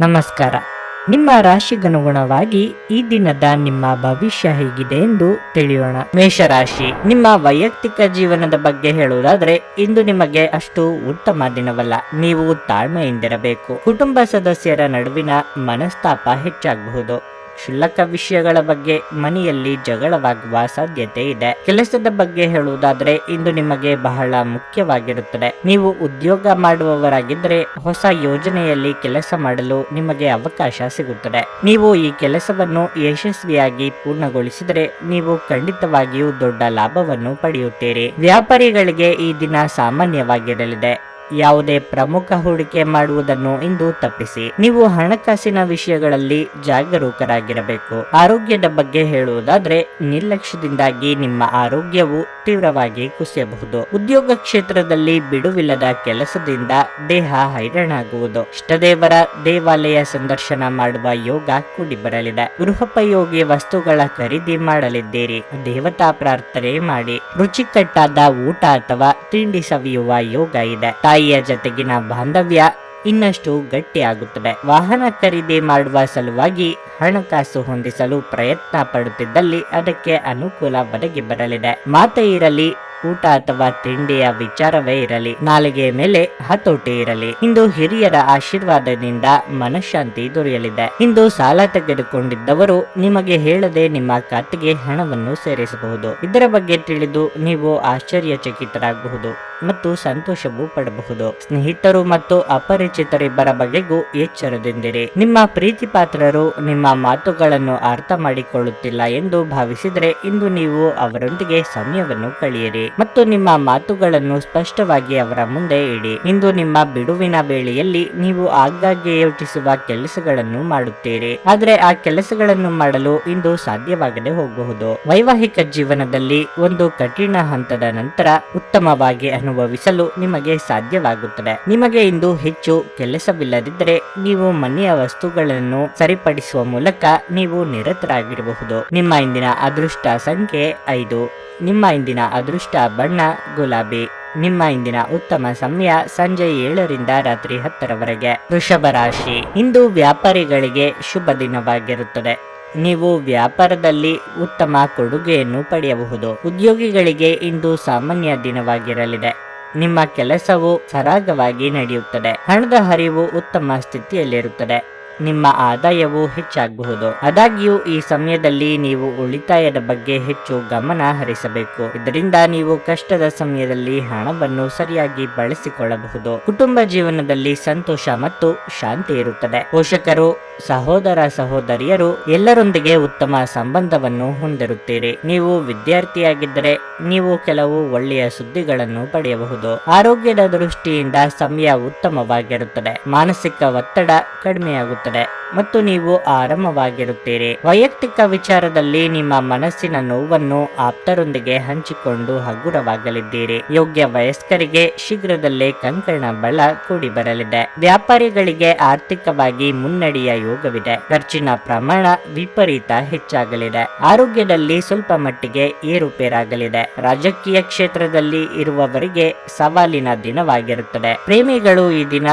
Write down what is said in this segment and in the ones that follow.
ನಮಸ್ಕಾರ. ನಿಮ್ಮ ರಾಶಿಗನುಗುಣವಾಗಿ ಈ ದಿನದ ನಿಮ್ಮ ಭವಿಷ್ಯ ಹೇಗಿದೆ ಎಂದು ತಿಳಿಯೋಣ. ಮೇಷರಾಶಿ, ನಿಮ್ಮ ವೈಯಕ್ತಿಕ ಜೀವನದ ಬಗ್ಗೆ ಹೇಳುವುದಾದ್ರೆ, ಇಂದು ನಿಮಗೆ ಅಷ್ಟು ಉತ್ತಮ ದಿನವಲ್ಲ. ನೀವು ತಾಳ್ಮೆಯಿಂದಿರಬೇಕು. ಕುಟುಂಬ ಸದಸ್ಯರ ನಡುವಿನ ಮನಸ್ತಾಪ ಹೆಚ್ಚಾಗಬಹುದು. ಕ್ಷುಲ್ಲಕ ವಿಷಯಗಳ ಬಗ್ಗೆ ಮನೆಯಲ್ಲಿ ಜಗಳವಾಗುವ ಸಾಧ್ಯತೆ ಇದೆ. ಕೆಲಸದ ಬಗ್ಗೆ ಹೇಳುವುದಾದ್ರೆ, ಇಂದು ನಿಮಗೆ ಬಹಳ ಮುಖ್ಯವಾಗಿರುತ್ತದೆ. ನೀವು ಉದ್ಯೋಗ ಮಾಡುವವರಾಗಿದ್ದರೆ, ಹೊಸ ಯೋಜನೆಯಲ್ಲಿ ಕೆಲಸ ಮಾಡಲು ನಿಮಗೆ ಅವಕಾಶ ಸಿಗುತ್ತದೆ. ನೀವು ಈ ಕೆಲಸವನ್ನು ಯಶಸ್ವಿಯಾಗಿ ಪೂರ್ಣಗೊಳಿಸಿದರೆ, ನೀವು ಖಂಡಿತವಾಗಿಯೂ ದೊಡ್ಡ ಲಾಭವನ್ನು ಪಡೆಯುತ್ತೀರಿ. ವ್ಯಾಪಾರಿಗಳಿಗೆ ಈ ದಿನ ಸಾಮಾನ್ಯವಾಗಿರಲಿದೆ. ಯಾವುದೇ ಪ್ರಮುಖ ಹೂಡಿಕೆ ಮಾಡುವುದನ್ನು ಇಂದು ತಪ್ಪಿಸಿ. ನೀವು ಹಣಕಾಸಿನ ವಿಷಯಗಳಲ್ಲಿ ಜಾಗರೂಕರಾಗಿರಬೇಕು. ಆರೋಗ್ಯದ ಬಗ್ಗೆ ಹೇಳುವುದಾದ್ರೆ, ನಿರ್ಲಕ್ಷ್ಯದಿಂದಾಗಿ ನಿಮ್ಮ ಆರೋಗ್ಯವು ತೀವ್ರವಾಗಿ ಕುಸಿಯಬಹುದು. ಉದ್ಯೋಗ ಕ್ಷೇತ್ರದಲ್ಲಿ ಬಿಡುವಿಲ್ಲದ ಕೆಲಸದಿಂದ ದೇಹ ಹೈರಾಣಾಗುವುದು. ಇಷ್ಟದೇವರ ದೇವಾಲಯ ಸಂದರ್ಶನ ಮಾಡುವ ಯೋಗ ಕೂಡಿ ಬರಲಿದೆ ಗೃಹೋಪಯೋಗಿ ವಸ್ತುಗಳ ಖರೀದಿ ಮಾಡಲಿದ್ದೀರಿ. ದೇವತಾ ಪ್ರಾರ್ಥನೆ ಮಾಡಿ. ರುಚಿಕಟ್ಟಾದ ಊಟ ಅಥವಾ ತಿಂಡಿ ಸವಿಯುವ ಯೋಗ ಇದೆ. ತಾಯಿಯ ಜೊತೆಗಿನ ಬಾಂಧವ್ಯ ಇನ್ನಷ್ಟು ಗಟ್ಟಿಯಾಗುತ್ತದೆ. ವಾಹನ ಖರೀದಿ ಮಾಡುವ ಸಲುವಾಗಿ ಹಣಕಾಸು ಹೊಂದಿಸಲು ಪ್ರಯತ್ನ ಪಡುತ್ತಿದ್ದಲ್ಲಿ ಅದಕ್ಕೆ ಅನುಕೂಲ ಒದಗಿ ಬರಲಿದೆ. ಮಾತೆ ಇರಲಿ ಊಟ ಅಥವಾ ತಿಂಡಿಯ ವಿಚಾರವೇ ಇರಲಿ, ನಾಲಿಗೆ ಮೇಲೆ ಹತೋಟಿ ಇರಲಿ. ಇಂದು ಹಿರಿಯರ ಆಶೀರ್ವಾದದಿಂದ ಮನಃಶಾಂತಿ ದೊರೆಯಲಿದೆ. ಇಂದು ಸಾಲ ತೆಗೆದುಕೊಂಡಿದ್ದವರು ನಿಮಗೆ ಹೇಳದೆ ನಿಮ್ಮ ಖಾತೆಗೆ ಹಣವನ್ನು ಸೇರಿಸಬಹುದು. ಇದರ ಬಗ್ಗೆ ತಿಳಿದು ನೀವು ಆಶ್ಚರ್ಯಚಕಿತರಾಗಬಹುದು ಮತ್ತು ಸಂತೋಷವೂ ಪಡಬಹುದು. ಸ್ನೇಹಿತರು ಮತ್ತು ಅಪರಿಚಿತರಿಬ್ಬರ ಬಗೆಗೂ ಎಚ್ಚರದಿಂದಿರಿ. ನಿಮ್ಮ ಪ್ರೀತಿ ಪಾತ್ರರು ನಿಮ್ಮ ಮಾತುಗಳನ್ನು ಅರ್ಥ ಮಾಡಿಕೊಳ್ಳುತ್ತಿಲ್ಲ ಎಂದು ಭಾವಿಸಿದರೆ ಇಂದು ನೀವು ಅವರೊಂದಿಗೆ ಸಮಯವನ್ನು ಕಳೆಯಿರಿ. ಮತ್ತು ನಿಮ್ಮ ಮಾತುಗಳನ್ನು ಸ್ಪಷ್ಟವಾಗಿ ಅವರ ಮುಂದೆ ಇಡಿ. ಇಂದು ನಿಮ್ಮ ಬಿಡುವಿನ ವೇಳೆಯಲ್ಲಿ ನೀವು ಆಗಾಗ್ಗೆ ಯೋಚಿಸುವ ಕೆಲಸಗಳನ್ನು ಮಾಡುತ್ತೀರಿ. ಆದರೆ ಆ ಕೆಲಸಗಳನ್ನು ಮಾಡಲು ಇಂದು ಸಾಧ್ಯವಾಗದೆ ಹೋಗಬಹುದು ವೈವಾಹಿಕ ಜೀವನದಲ್ಲಿ ಒಂದು ಕಠಿಣ ಹಂತದ ನಂತರ ಉತ್ತಮವಾಗಿ ಅನುಭವಿಸಲು ನಿಮಗೆ ಸಾಧ್ಯವಾಗುತ್ತದೆ. ನಿಮಗೆ ಇಂದು ಹೆಚ್ಚು ಕೆಲಸವಿಲ್ಲದಿದ್ದರೆ ನೀವು ಮನೆಯ ವಸ್ತುಗಳನ್ನು ಸರಿಪಡಿಸುವ ಮೂಲಕ ನೀವು ನಿರತರಾಗಿರಬಹುದು. ನಿಮ್ಮ ಇಂದಿನ ಅದೃಷ್ಟ ಸಂಖ್ಯೆ ಐದು. ನಿಮ್ಮ ಇಂದಿನ ಅದೃಷ್ಟ ಬಣ್ಣ, ಗುಲಾಬಿ. ನಿಮ್ಮ ಇಂದಿನ ಉತ್ತಮ ಸಮಯ ಸಂಜೆ ಏಳರಿಂದ ರಾತ್ರಿ ಹತ್ತರವರೆಗೆ. ವೃಷಭ ರಾಶಿ. ಇಂದು ವ್ಯಾಪಾರಿಗಳಿಗೆ ಶುಭ ದಿನವಾಗಿರುತ್ತದೆ. ನೀವು ವ್ಯಾಪಾರದಲ್ಲಿ ಉತ್ತಮ ಕೊಡುಗೆಯನ್ನು ಪಡೆಯಬಹುದು. ಉದ್ಯೋಗಿಗಳಿಗೆ ಇಂದು ಸಾಮಾನ್ಯ ದಿನವಾಗಿರಲಿದೆ. ನಿಮ್ಮ ಕೆಲಸವು ಸರಾಗವಾಗಿ ನಡೆಯುತ್ತದೆ. ಹಣದ ಹರಿವು ಉತ್ತಮ ಸ್ಥಿತಿಯಲ್ಲಿರುತ್ತದೆ. ನಿಮ್ಮ ಆದಾಯವು ಹೆಚ್ಚಾಗಬಹುದು. ಆದಾಗ್ಯೂ, ಈ ಸಮಯದಲ್ಲಿ ನೀವು ಉಳಿತಾಯದ ಬಗ್ಗೆ ಹೆಚ್ಚು ಗಮನ ಹರಿಸಬೇಕು. ಇದರಿಂದ ನೀವು ಕಷ್ಟದ ಸಮಯದಲ್ಲಿ ಹಣವನ್ನು ಸರಿಯಾಗಿ ಬಳಸಿಕೊಳ್ಳಬಹುದು. ಕುಟುಂಬ ಜೀವನದಲ್ಲಿ ಸಂತೋಷ ಮತ್ತು ಶಾಂತಿ ಇರುತ್ತದೆ. ಪೋಷಕರು, ಸಹೋದರ ಸಹೋದರಿಯರು ಎಲ್ಲರೊಂದಿಗೆ ಉತ್ತಮ ಸಂಬಂಧವನ್ನು ಹೊಂದಿರುತ್ತೀರಿ. ನೀವು ವಿದ್ಯಾರ್ಥಿಯಾಗಿದ್ದರೆ ನೀವು ಕೆಲವು ಒಳ್ಳೆಯ ಸುದ್ದಿಗಳನ್ನು ಪಡೆಯಬಹುದು. ಆರೋಗ್ಯದ ದೃಷ್ಟಿಯಿಂದ ಸಮಯ ಉತ್ತಮವಾಗಿರುತ್ತದೆ. ಮಾನಸಿಕ ಒತ್ತಡ ಕಡಿಮೆಯಾಗುತ್ತದೆ. ಮತ್ತು ನೀವು ಆರಾಮವಾಗಿರುತ್ತೀರಿ ವೈಯಕ್ತಿಕ ವಿಚಾರದಲ್ಲಿ ನಿಮ್ಮ ಮನಸ್ಸಿನ ನೋವನ್ನು ಆಪ್ತರೊಂದಿಗೆ ಹಂಚಿಕೊಂಡು ಹಗುರವಾಗಲಿದ್ದೀರಿ. ಯೋಗ್ಯ ವಯಸ್ಕರಿಗೆ ಶೀಘ್ರದಲ್ಲೇ ಕಂಕಣ ಬಲ ಕೂಡಿ ಬರಲಿದೆ ವ್ಯಾಪಾರಿಗಳಿಗೆ ಆರ್ಥಿಕವಾಗಿ ಮುನ್ನಡೆಯ ಯೋಗವಿದೆ. ಖರ್ಚಿನ ಪ್ರಮಾಣ ವಿಪರೀತ ಹೆಚ್ಚಾಗಲಿದೆ. ಆರೋಗ್ಯದಲ್ಲಿ ಸ್ವಲ್ಪ ಮಟ್ಟಿಗೆ ಏರುಪೇರಾಗಲಿದೆ. ರಾಜಕೀಯ ಕ್ಷೇತ್ರದಲ್ಲಿ ಇರುವವರಿಗೆ ಸವಾಲಿನ ದಿನವಾಗಿರುತ್ತದೆ. ಪ್ರೇಮಿಗಳು ಈ ದಿನ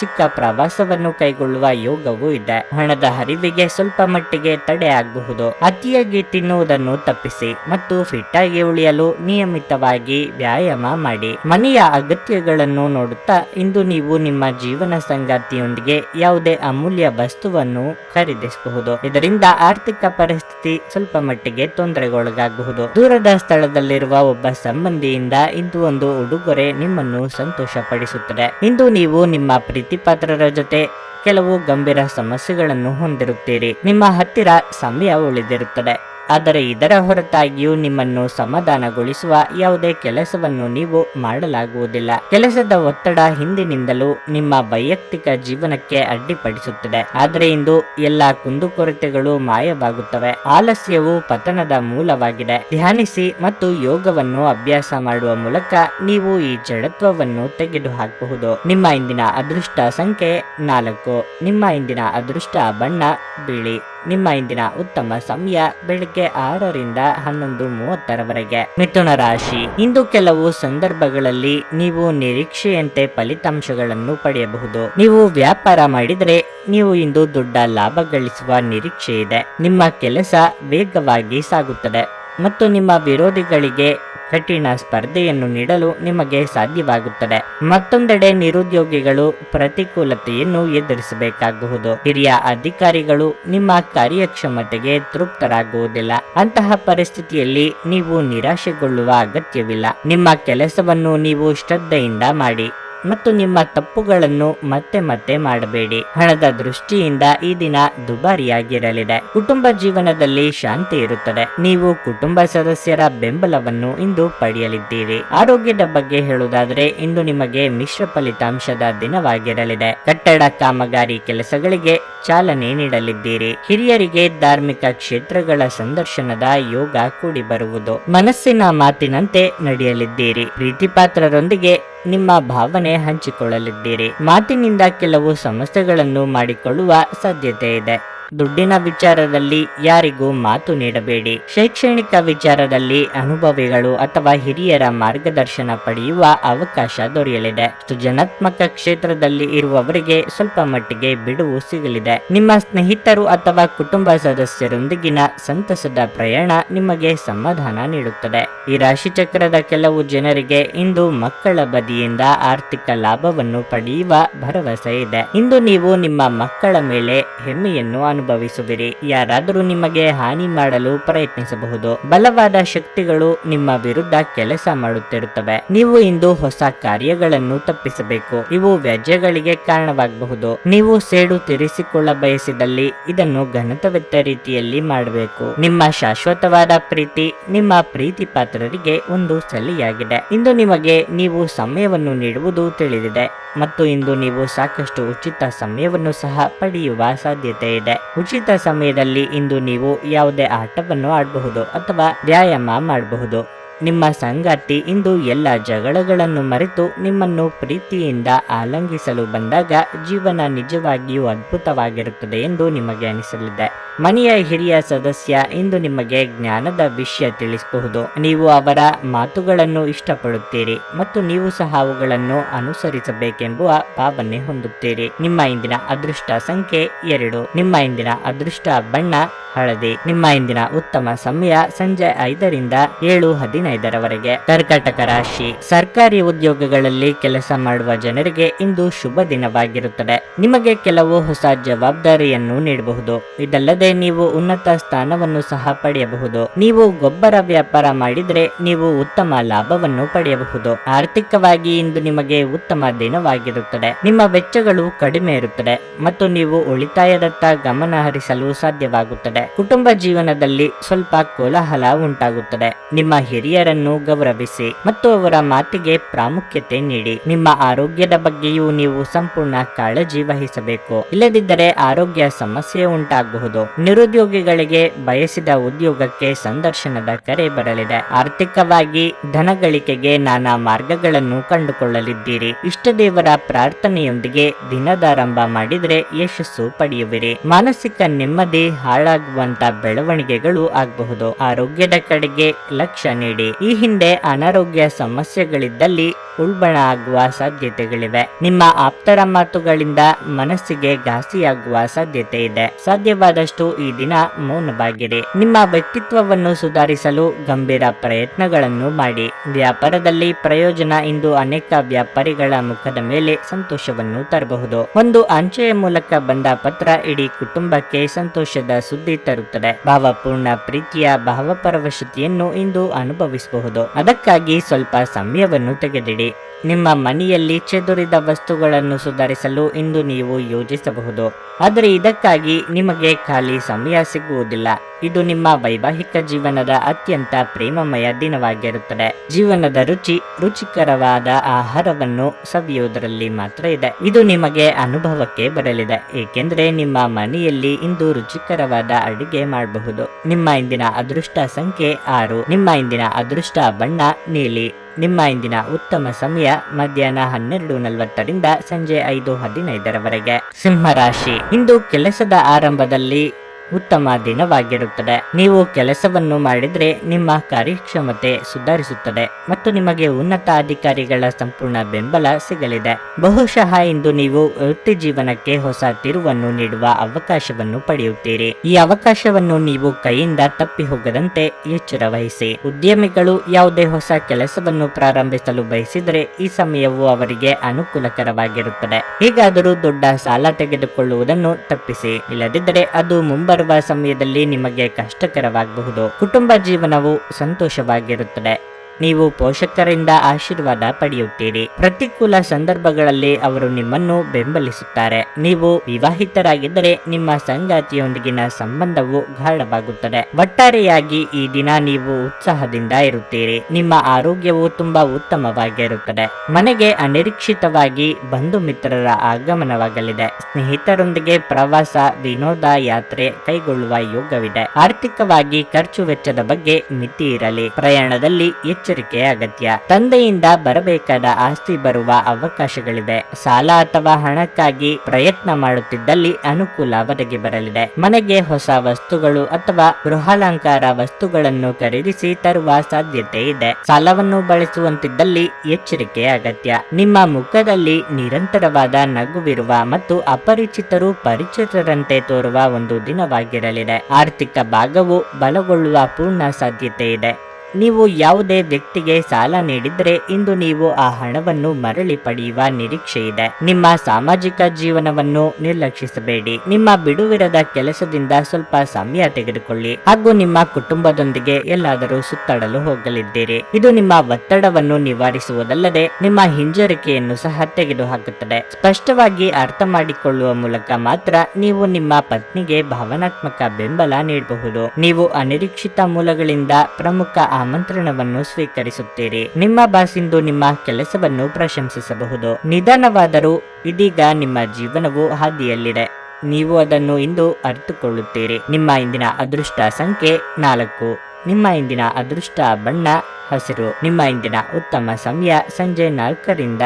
ಚಿಕ್ಕ ಪ್ರವಾಸವನ್ನು ಕೈಗೊಳ್ಳುವ ಯೋಗವೂ ಇದೆ. ಹಣದ ಹರಿವಿಗೆ ಸ್ವಲ್ಪ ಮಟ್ಟಿಗೆ ತಡೆ ಆಗಬಹುದು ಅತಿಯಾಗಿ ತಿನ್ನುವುದನ್ನು ತಪ್ಪಿಸಿ ಮತ್ತು ಫಿಟ್ ಆಗಿ ಉಳಿಯಲು ನಿಯಮಿತವಾಗಿ ವ್ಯಾಯಾಮ ಮಾಡಿ. ಮನೆಯ ಅಗತ್ಯಗಳನ್ನು ನೋಡುತ್ತಾ ಇಂದು ನೀವು ನಿಮ್ಮ ಜೀವನ ಸಂಗಾತಿಯೊಂದಿಗೆ ಯಾವುದೇ ಅಮೂಲ್ಯ ವಸ್ತುವನ್ನು ಖರೀದಿಸಬಹುದು. ಇದರಿಂದ ಆರ್ಥಿಕ ಪರಿಸ್ಥಿತಿ ಸ್ವಲ್ಪ ಮಟ್ಟಿಗೆ ತೊಂದರೆಗೊಳಗಾಗಬಹುದು. ದೂರದ ಸ್ಥಳದಲ್ಲಿರುವ ಒಬ್ಬ ಸಂಬಂಧಿಯಿಂದ ಇಂದು ಒಂದು ಉಡುಗೊರೆ ನಿಮ್ಮನ್ನು ಸಂತೋಷಪಡಿಸುತ್ತದೆ. ಇಂದು ನೀವು ನಿಮ್ಮ ಪ್ರೀತಿಪಾತ್ರರ ಜೊತೆ ಕೆಲವು ಗಂಭೀರ ಸಮಸ್ಯೆಗಳನ್ನು ಹೊಂದಿರುತ್ತೀರಿ. ನಿಮ್ಮ ಹತ್ತಿರ ಸಮಯ ಉಳಿದಿರುತ್ತದೆ. ಆದರೆ ಇದರ ಹೊರತಾಗಿಯೂ ನಿಮ್ಮನ್ನು ಸಮಾಧಾನಗೊಳಿಸುವ ಯಾವುದೇ ಕೆಲಸವನ್ನು ನೀವು ಮಾಡಲಾಗುವುದಿಲ್ಲ. ಕೆಲಸದ ಒತ್ತಡ ಹಿಂದಿನಿಂದಲೂ ನಿಮ್ಮ ವೈಯಕ್ತಿಕ ಜೀವನಕ್ಕೆ ಅಡ್ಡಿಪಡಿಸುತ್ತದೆ. ಆದರೆ ಇಂದು ಎಲ್ಲ ಕುಂದುಕೊರತೆಗಳು ಮಾಯವಾಗುತ್ತವೆ. ಆಲಸ್ಯವು ಪತನದ ಮೂಲವಾಗಿದೆ. ಧ್ಯಾನಿಸಿ ಮತ್ತು ಯೋಗವನ್ನು ಅಭ್ಯಾಸ ಮಾಡುವ ಮೂಲಕ ನೀವು ಈ ಜಡತ್ವವನ್ನು ತೆಗೆದುಹಾಕಬಹುದು. ನಿಮ್ಮ ಇಂದಿನ ಅದೃಷ್ಟ ಸಂಖ್ಯೆ ನಾಲ್ಕು. ನಿಮ್ಮ ಇಂದಿನ ಅದೃಷ್ಟ ಬಣ್ಣ ಬಿಳಿ. ನಿಮ್ಮ ಇಂದಿನ ಉತ್ತಮ ಸಮಯ ಬೆಳಗ್ಗೆ ಆರರಿಂದ ಹನ್ನೊಂದು ಮೂವತ್ತರವರೆಗೆ. ಮಿಥುನ ರಾಶಿ. ಇಂದು ಕೆಲವು ಸಂದರ್ಭಗಳಲ್ಲಿ ನೀವು ನಿರೀಕ್ಷೆಯಂತೆ ಫಲಿತಾಂಶಗಳನ್ನು ಪಡೆಯಬಹುದು. ನೀವು ವ್ಯಾಪಾರ ಮಾಡಿದರೆ ನೀವು ಇಂದು ದೊಡ್ಡ ಲಾಭ ಗಳಿಸುವ ನಿರೀಕ್ಷೆ ಇದೆ ನಿಮ್ಮ ಕೆಲಸ ವೇಗವಾಗಿ ಸಾಗುತ್ತದೆ. ಮತ್ತು ನಿಮ್ಮ ವಿರೋಧಿಗಳಿಗೆ ಕಠಿಣ ಸ್ಪರ್ಧೆಯನ್ನು ನೀಡಲು ನಿಮಗೆ ಸಾಧ್ಯವಾಗುತ್ತದೆ. ಮತ್ತೊಂದೆಡೆ ನಿರುದ್ಯೋಗಿಗಳು ಪ್ರತಿಕೂಲತೆಯನ್ನು ಎದುರಿಸಬೇಕಾಗಬಹುದು ಹಿರಿಯ ಅಧಿಕಾರಿಗಳು ನಿಮ್ಮ ಕಾರ್ಯಕ್ಷಮತೆಗೆ ತೃಪ್ತರಾಗುವುದಿಲ್ಲ. ಅಂತಹ ಪರಿಸ್ಥಿತಿಯಲ್ಲಿ ನೀವು ನಿರಾಶೆಗೊಳ್ಳುವ ಅಗತ್ಯವಿಲ್ಲ. ನಿಮ್ಮ ಕೆಲಸವನ್ನು ನೀವು ಶ್ರದ್ಧೆಯಿಂದ ಮಾಡಿ. ಮತ್ತು ನಿಮ್ಮ ತಪ್ಪುಗಳನ್ನು ಮತ್ತೆ ಮತ್ತೆ ಮಾಡಬೇಡಿ. ಹಣದ ದೃಷ್ಟಿಯಿಂದ ಈ ದಿನ ದುಬಾರಿಯಾಗಿರಲಿದೆ. ಕುಟುಂಬ ಜೀವನದಲ್ಲಿ ಶಾಂತಿ ಇರುತ್ತದೆ. ನೀವು ಕುಟುಂಬ ಸದಸ್ಯರ ಬೆಂಬಲವನ್ನು ಇಂದು ಪಡೆಯಲಿದ್ದೀರಿ. ಆರೋಗ್ಯದ ಬಗ್ಗೆ ಹೇಳುವುದಾದರೆ, ಇಂದು ನಿಮಗೆ ಮಿಶ್ರ ಫಲಿತಾಂಶದ ದಿನವಾಗಿರಲಿದೆ. ಕಟ್ಟಡ ಕಾಮಗಾರಿ ಕೆಲಸಗಳಿಗೆ ಚಾಲನೆ ನೀಡಲಿದ್ದೀರಿ. ಹಿರಿಯರಿಗೆ ಧಾರ್ಮಿಕ ಕ್ಷೇತ್ರಗಳ ಸಂದರ್ಶನದ ಯೋಗ ಕೂಡಿ ಬರುವುದು. ಮನಸ್ಸಿನ ಮಾತಿನಂತೆ ನಡೆಯಲಿದ್ದೀರಿ. ಪ್ರೀತಿಪಾತ್ರರೊಂದಿಗೆ ನಿಮ್ಮ ಭಾವನೆ ಹಂಚಿಕೊಳ್ಳಲಿದ್ದೀರಿ. ಮಾತಿನಿಂದ ಕೆಲವು ಸಮಸ್ಯೆಗಳನ್ನು ಮಾಡಿಕೊಳ್ಳುವ ಸಾಧ್ಯತೆ ಇದೆ. ದುಡ್ಡಿನ ವಿಚಾರದಲ್ಲಿ ಯಾರಿಗೂ ಮಾತು ನೀಡಬೇಡಿ. ಶೈಕ್ಷಣಿಕ ವಿಚಾರದಲ್ಲಿ ಅನುಭವಿಗಳು ಅಥವಾ ಹಿರಿಯರ ಮಾರ್ಗದರ್ಶನ ಪಡೆಯುವ ಅವಕಾಶ ದೊರೆಯಲಿದೆ. ಸೃಜನಾತ್ಮಕ ಕ್ಷೇತ್ರದಲ್ಲಿ ಇರುವವರಿಗೆ ಸ್ವಲ್ಪ ಮಟ್ಟಿಗೆ ಬಿಡುವು ಸಿಗಲಿದೆ. ನಿಮ್ಮ ಸ್ನೇಹಿತರು ಅಥವಾ ಕುಟುಂಬ ಸದಸ್ಯರೊಂದಿಗಿನ ಸಂತಸದ ಪ್ರಯಾಣ ನಿಮಗೆ ಸಮಾಧಾನ ನೀಡುತ್ತದೆ. ಈ ರಾಶಿಚಕ್ರದ ಕೆಲವು ಜನರಿಗೆ ಇಂದು ಮಕ್ಕಳ ಬದಿಯಿಂದ ಆರ್ಥಿಕ ಲಾಭವನ್ನು ಪಡೆಯುವ ಭರವಸೆ ಇದೆ. ಇಂದು ನೀವು ನಿಮ್ಮ ಮಕ್ಕಳ ಮೇಲೆ ಹೆಮ್ಮೆಯನ್ನು ಅನುಭವಿಸುವಿರಿ. ಯಾರಾದರೂ ನಿಮಗೆ ಹಾನಿ ಮಾಡಲು ಪ್ರಯತ್ನಿಸಬಹುದು. ಬಲವಾದ ಶಕ್ತಿಗಳು ನಿಮ್ಮ ವಿರುದ್ಧ ಕೆಲಸ ಮಾಡುತ್ತಿರುತ್ತವೆ. ನೀವು ಇಂದು ಹೊಸ ಕಾರ್ಯಗಳನ್ನು ತಪ್ಪಿಸಬೇಕು. ಇವು ವ್ಯಾಜ್ಯಗಳಿಗೆ ಕಾರಣವಾಗಬಹುದು. ನೀವು ಸೇಡು ತೀರಿಸಿಕೊಳ್ಳ ಬಯಸಿದಲ್ಲಿ ಇದನ್ನು ಘನತವೆತ್ತ ರೀತಿಯಲ್ಲಿ ಮಾಡಬೇಕು. ನಿಮ್ಮ ಶಾಶ್ವತವಾದ ಪ್ರೀತಿ ನಿಮ್ಮ ಪ್ರೀತಿ ಪಾತ್ರರಿಗೆ ಒಂದು ಸಲಿಯಾಗಿದೆ. ಇಂದು ನಿಮಗೆ ನೀವು ಸಮಯವನ್ನು ನೀಡುವುದು ತಿಳಿದಿದೆ. ಮತ್ತು ಇಂದು ನೀವು ಸಾಕಷ್ಟು ಉಚಿತ ಸಮಯವನ್ನು ಸಹ ಪಡೆಯುವ ಸಾಧ್ಯತೆ ಇದೆ ಉಚಿತ ಸಮಯದಲ್ಲಿ ಇಂದು ನೀವು ಯಾವುದೇ ಆಟವನ್ನು ಆಡಬಹುದು ಅಥವಾ ವ್ಯಾಯಾಮ ಮಾಡಬಹುದು. ನಿಮ್ಮ ಸಂಗಾತಿ ಇಂದು ಎಲ್ಲ ಜಗಳಗಳನ್ನು ಮರೆತು ನಿಮ್ಮನ್ನು ಪ್ರೀತಿಯಿಂದ ಆಲಂಗಿಸಲು ಬಂದಾಗ ಜೀವನ ನಿಜವಾಗಿಯೂ ಅದ್ಭುತವಾಗಿರುತ್ತದೆ ಎಂದು ನಿಮಗೆ ಅನಿಸಲಿದೆ. ಮನೆಯ ಹಿರಿಯ ಸದಸ್ಯ ಇಂದು ನಿಮಗೆ ಜ್ಞಾನದ ವಿಷಯ ತಿಳಿಸಬಹುದು. ನೀವು ಅವರ ಮಾತುಗಳನ್ನು ಇಷ್ಟಪಡುತ್ತೀರಿ ಮತ್ತು ನೀವು ಸಹ ಅವುಗಳನ್ನು ಅನುಸರಿಸಬೇಕೆಂಬುವ ಭಾವನೆ ಹೊಂದುತ್ತೀರಿ. ನಿಮ್ಮ ಇಂದಿನ ಅದೃಷ್ಟ ಸಂಖ್ಯೆ ಎರಡು. ನಿಮ್ಮ ಇಂದಿನ ಅದೃಷ್ಟ ಬಣ್ಣ ಹಳದಿ. ನಿಮ್ಮ ಇಂದಿನ ಉತ್ತಮ ಸಮಯ ಸಂಜೆ ಐದರಿಂದ ಏಳು ಹದಿನೈದರವರೆಗೆ. ಕರ್ಕಾಟಕ ರಾಶಿ. ಸರ್ಕಾರಿ ಉದ್ಯೋಗಗಳಲ್ಲಿ ಕೆಲಸ ಮಾಡುವ ಜನರಿಗೆ ಇಂದು ಶುಭ ದಿನವಾಗಿರುತ್ತದೆ. ನಿಮಗೆ ಕೆಲವು ಹೊಸ ಜವಾಬ್ದಾರಿಯನ್ನು ನೀಡಬಹುದು. ಇದಲ್ಲದೆ ನೀವು ಉನ್ನತ ಸ್ಥಾನವನ್ನು ಸಹ ಪಡೆಯಬಹುದು. ನೀವು ಗೊಬ್ಬರ ವ್ಯಾಪಾರ ಮಾಡಿದರೆ ನೀವು ಉತ್ತಮ ಲಾಭವನ್ನು ಪಡೆಯಬಹುದು. ಆರ್ಥಿಕವಾಗಿ ಇಂದು ನಿಮಗೆ ಉತ್ತಮ ದಿನವಾಗಿರುತ್ತದೆ. ನಿಮ್ಮ ವೆಚ್ಚಗಳು ಕಡಿಮೆ ಇರುತ್ತದೆ ಮತ್ತು ನೀವು ಉಳಿತಾಯದತ್ತ ಗಮನ ಹರಿಸಲು ಸಾಧ್ಯವಾಗುತ್ತದೆ. ಕುಟುಂಬ ಜೀವನದಲ್ಲಿ ಸ್ವಲ್ಪ ಕೋಲಾಹಲ ಉಂಟಾಗುತ್ತದೆ. ನಿಮ್ಮ ಹಿರಿಯರನ್ನು ಗೌರವಿಸಿ ಮತ್ತು ಅವರ ಮಾತಿಗೆ ಪ್ರಾಮುಖ್ಯತೆ ನೀಡಿ. ನಿಮ್ಮ ಆರೋಗ್ಯದ ಬಗ್ಗೆಯೂ ನೀವು ಸಂಪೂರ್ಣ ಕಾಳಜಿ ವಹಿಸಬೇಕು. ಇಲ್ಲದಿದ್ದರೆ ಆರೋಗ್ಯ ಸಮಸ್ಯೆ ಉಂಟಾಗಬಹುದು. ನಿರುದ್ಯೋಗಿಗಳಿಗೆ ಬಯಸಿದ ಉದ್ಯೋಗಕ್ಕೆ ಸಂದರ್ಶನದ ಕರೆ ಬರಲಿದೆ. ಆರ್ಥಿಕವಾಗಿ ಧನ ಗಳಿಕೆಗೆ ನಾನಾ ಮಾರ್ಗಗಳನ್ನು ಕಂಡುಕೊಳ್ಳಲಿದ್ದೀರಿ. ಇಷ್ಟ ದೇವರ ಪ್ರಾರ್ಥನೆಯೊಂದಿಗೆ ದಿನದಾರಂಭ ಮಾಡಿದ್ರೆ ಯಶಸ್ಸು ಪಡೆಯುವಿರಿ. ಮಾನಸಿಕ ನೆಮ್ಮದಿ ಹಾಳಾಗುವಂತ ಬೆಳವಣಿಗೆಗಳು ಆಗಬಹುದು. ಆರೋಗ್ಯದ ಕಡೆಗೆ ಲಕ್ಷ್ಯ ನೀಡಿ. ಈ ಹಿಂದೆ ಅನಾರೋಗ್ಯ ಸಮಸ್ಯೆಗಳಿದ್ದಲ್ಲಿ ಉಲ್ಬಣ ಆಗುವ ಸಾಧ್ಯತೆಗಳಿವೆ. ನಿಮ್ಮ ಆಪ್ತರ ಮಾತುಗಳಿಂದ ಮನಸ್ಸಿಗೆ ಘಾಸಿಯಾಗುವ ಸಾಧ್ಯತೆ ಇದೆ. ಸಾಧ್ಯವಾದಷ್ಟು ಈ ದಿನ ಮೌನವಾಗಿದೆ. ನಿಮ್ಮ ವ್ಯಕ್ತಿತ್ವವನ್ನು ಸುಧಾರಿಸಲು ಗಂಭೀರ ಪ್ರಯತ್ನಗಳನ್ನು ಮಾಡಿ. ವ್ಯಾಪಾರದಲ್ಲಿ ಪ್ರಯೋಜನ ಇಂದು ಅನೇಕ ವ್ಯಾಪಾರಿಗಳ ಮುಖದ ಮೇಲೆ ಸಂತೋಷವನ್ನು ತರಬಹುದು. ಒಂದು ಅಂಚೆಯ ಮೂಲಕ ಬಂದ ಪತ್ರ ಇಡೀ ಕುಟುಂಬಕ್ಕೆ ಸಂತೋಷದ ಸುದ್ದಿ ತರುತ್ತದೆ. ಭಾವಪೂರ್ಣ ಪ್ರೀತಿಯ ಭಾವಪರವಶತೆಯನ್ನು ಇಂದು ಅನುಭವಿಸಬಹುದು. ಅದಕ್ಕಾಗಿ ಸ್ವಲ್ಪ ಸಮಯವನ್ನು ತೆಗೆದಿಡಿ. ನಿಮ್ಮ ಮನೆಯಲ್ಲಿ ಚದುರಿದ ವಸ್ತುಗಳನ್ನು ಸುಧಾರಿಸಲು ಇಂದು ನೀವು ಯೋಜಿಸಬಹುದು. ಆದರೆ ಇದಕ್ಕಾಗಿ ನಿಮಗೆ ಖಾಲಿ ಸಮಯ ಸಿಗುವುದಿಲ್ಲ. ಇದು ನಿಮ್ಮ ವೈವಾಹಿಕ ಜೀವನದ ಅತ್ಯಂತ ಪ್ರೇಮಮಯ ದಿನವಾಗಿರುತ್ತದೆ. ಜೀವನದ ರುಚಿ, ರುಚಿಕರವಾದ ಆಹಾರವನ್ನು ಸವಿಯುವುದರಲ್ಲಿ ಮಾತ್ರ ಇದೆ. ಇದು ನಿಮಗೆ ಅನುಭವಕ್ಕೆ ಬರಲಿದೆ, ಏಕೆಂದರೆ ನಿಮ್ಮ ಮನೆಯಲ್ಲಿ ಇಂದು ರುಚಿಕರವಾದ ಅಡುಗೆ ಮಾಡಬಹುದು. ನಿಮ್ಮ ಇಂದಿನ ಅದೃಷ್ಟ ಸಂಖ್ಯೆ ಆರು. ನಿಮ್ಮ ಇಂದಿನ ಅದೃಷ್ಟ ಬಣ್ಣ, ನೀಲಿ. ನಿಮ್ಮ ಇಂದಿನ ಉತ್ತಮ ಸಮಯ ಮಧ್ಯಾಹ್ನ ಹನ್ನೆರಡು ನಲವತ್ತರಿಂದ ಸಂಜೆ ಐದು ಹದಿನೈದರವರೆಗೆ. ಸಿಂಹರಾಶಿ. ಇಂದು ಕೆಲಸದ ಆರಂಭದಲ್ಲಿ ಉತ್ತಮ ದಿನವಾಗಿರುತ್ತದೆ. ನೀವು ಕೆಲಸವನ್ನು ಮಾಡಿದ್ರೆ ನಿಮ್ಮ ಕಾರ್ಯಕ್ಷಮತೆ ಸುಧಾರಿಸುತ್ತದೆ ಮತ್ತು ನಿಮಗೆ ಉನ್ನತ ಅಧಿಕಾರಿಗಳ ಸಂಪೂರ್ಣ ಬೆಂಬಲ ಸಿಗಲಿದೆ. ಬಹುಶಃ ಇಂದು ನೀವು ವೃತ್ತಿ ಜೀವನಕ್ಕೆ ಹೊಸ ತಿರುವನ್ನು ನೀಡುವ ಅವಕಾಶವನ್ನು ಪಡೆಯುತ್ತೀರಿ. ಈ ಅವಕಾಶವನ್ನು ನೀವು ಕೈಯಿಂದ ತಪ್ಪಿ ಹೋಗದಂತೆ ಎಚ್ಚರ ವಹಿಸಿ. ಉದ್ಯಮಿಗಳು ಯಾವುದೇ ಹೊಸ ಕೆಲಸವನ್ನು ಪ್ರಾರಂಭಿಸಲು ಬಯಸಿದರೆ ಈ ಸಮಯವು ಅವರಿಗೆ ಅನುಕೂಲಕರವಾಗಿರುತ್ತದೆ. ಹೀಗಾದರೂ ದೊಡ್ಡ ಸಾಲ ತೆಗೆದುಕೊಳ್ಳುವುದನ್ನು ತಪ್ಪಿಸಿ. ಇಲ್ಲದಿದ್ದರೆ ಅದು ಮುಂಬರುವ ಸಮಯದಲ್ಲಿ ನಿಮಗೆ ಕಷ್ಟಕರವಾಗಬಹುದು. ಕುಟುಂಬ ಜೀವನವು ಸಂತೋಷವಾಗಿರುತ್ತದೆ. ನೀವು ಪೋಷಕರಿಂದ ಆಶೀರ್ವಾದ ಪಡೆಯುತ್ತೀರಿ. ಪ್ರತಿಕೂಲ ಸಂದರ್ಭಗಳಲ್ಲಿ ಅವರು ನಿಮ್ಮನ್ನು ಬೆಂಬಲಿಸುತ್ತಾರೆ. ನೀವು ವಿವಾಹಿತರಾಗಿದ್ದರೆ ನಿಮ್ಮ ಸಂಗಾತಿಯೊಂದಿಗಿನ ಸಂಬಂಧವು ಗಾಢವಾಗುತ್ತದೆ. ಒಟ್ಟಾರೆಯಾಗಿ ಈ ದಿನ ನೀವು ಉತ್ಸಾಹದಿಂದ ಇರುತ್ತೀರಿ. ನಿಮ್ಮ ಆರೋಗ್ಯವು ತುಂಬಾ ಉತ್ತಮವಾಗಿರುತ್ತದೆ. ಮನೆಗೆ ಅನಿರೀಕ್ಷಿತವಾಗಿ ಬಂಧು ಮಿತ್ರರ ಆಗಮನವಾಗಲಿದೆ. ಸ್ನೇಹಿತರೊಂದಿಗೆ ಪ್ರವಾಸ, ವಿನೋದ ಯಾತ್ರೆ ಕೈಗೊಳ್ಳುವ ಯೋಗವಿದೆ. ಆರ್ಥಿಕವಾಗಿ ಖರ್ಚು ವೆಚ್ಚದ ಬಗ್ಗೆ ಮಿತಿ ಇರಲಿ. ಪ್ರಯಾಣದಲ್ಲಿ ಎಚ್ಚರಿಕೆ ಅಗತ್ಯ. ತಂದೆಯಿಂದ ಬರಬೇಕಾದ ಆಸ್ತಿ ಬರುವ ಅವಕಾಶಗಳಿವೆ. ಸಾಲ ಅಥವಾ ಹಣಕ್ಕಾಗಿ ಪ್ರಯತ್ನ ಮಾಡುತ್ತಿದ್ದಲ್ಲಿ ಅನುಕೂಲ ಒದಗಿ ಬರಲಿದೆ. ಮನೆಗೆ ಹೊಸ ವಸ್ತುಗಳು ಅಥವಾ ಗೃಹಾಲಂಕಾರ ವಸ್ತುಗಳನ್ನು ಖರೀದಿಸಿ ತರುವ ಸಾಧ್ಯತೆ ಇದೆ. ಸಾಲವನ್ನು ಬಳಸುವಂತಿದ್ದಲ್ಲಿ ಎಚ್ಚರಿಕೆ ಅಗತ್ಯ. ನಿಮ್ಮ ಮುಖದಲ್ಲಿ ನಿರಂತರವಾದ ನಗುವಿರುವ ಮತ್ತು ಅಪರಿಚಿತರು ಪರಿಚಿತರಂತೆ ತೋರುವ ಒಂದು ದಿನವಾಗಿರಲಿದೆ. ಆರ್ಥಿಕ ಭಾಗವು ಬಲಗೊಳ್ಳುವ ಪೂರ್ಣ ಸಾಧ್ಯತೆ ಇದೆ. ನೀವು ಯಾವುದೇ ವ್ಯಕ್ತಿಗೆ ಸಾಲ ನೀಡಿದ್ರೆ ಇಂದು ನೀವು ಆ ಹಣವನ್ನು ಮರಳಿ ಪಡೆಯುವ ನಿರೀಕ್ಷೆ ಇದೆ. ನಿಮ್ಮ ಸಾಮಾಜಿಕ ಜೀವನವನ್ನು ನಿರ್ಲಕ್ಷಿಸಬೇಡಿ. ನಿಮ್ಮ ಬಿಡುವಿರದ ಕೆಲಸದಿಂದ ಸ್ವಲ್ಪ ಸಮಯ ತೆಗೆದುಕೊಳ್ಳಿ. ಹಾಗೂ ನಿಮ್ಮ ಕುಟುಂಬದೊಂದಿಗೆ ಎಲ್ಲಾದರೂ ಸುತ್ತಾಡಲು ಹೋಗಲಿದ್ದೀರಿ. ಇದು ನಿಮ್ಮ ಒತ್ತಡವನ್ನು ನಿವಾರಿಸುವುದಲ್ಲದೆ ನಿಮ್ಮ ಹಿಂಜರಿಕೆಯನ್ನು ಸಹ ತೆಗೆದುಹಾಕುತ್ತದೆ. ಸ್ಪಷ್ಟವಾಗಿ ಅರ್ಥ ಮಾಡಿಕೊಳ್ಳುವ ಮೂಲಕ ಮಾತ್ರ ನೀವು ನಿಮ್ಮ ಪತ್ನಿಗೆ ಭಾವನಾತ್ಮಕ ಬೆಂಬಲ ನೀಡಬಹುದು. ನೀವು ಅನಿರೀಕ್ಷಿತ ಮೂಲಗಳಿಂದ ಪ್ರಮುಖ ಆಮಂತ್ರಣವನ್ನು ಸ್ವೀಕರಿಸುತ್ತೀರಿ. ನಿಮ್ಮ ಬಾಸ್ ಇಂದು ನಿಮ್ಮ ಕೆಲಸವನ್ನು ಪ್ರಶಂಸಿಸಬಹುದು. ನಿಧಾನವಾದರೂ ಇದೀಗ ನಿಮ್ಮ ಜೀವನವು ಹಾದಿಯಲ್ಲಿದೆ. ನೀವು ಅದನ್ನು ಇಂದು ಅರಿತುಕೊಳ್ಳುತ್ತೀರಿ. ನಿಮ್ಮ ಇಂದಿನ ಅದೃಷ್ಟ ಸಂಖ್ಯೆ ನಾಲ್ಕು. ನಿಮ್ಮ ಇಂದಿನ ಅದೃಷ್ಟ ಬಣ್ಣ ಹಸಿರು. ನಿಮ್ಮ ಇಂದಿನ ಉತ್ತಮ ಸಮಯ ಸಂಜೆ ನಾಲ್ಕರಿಂದ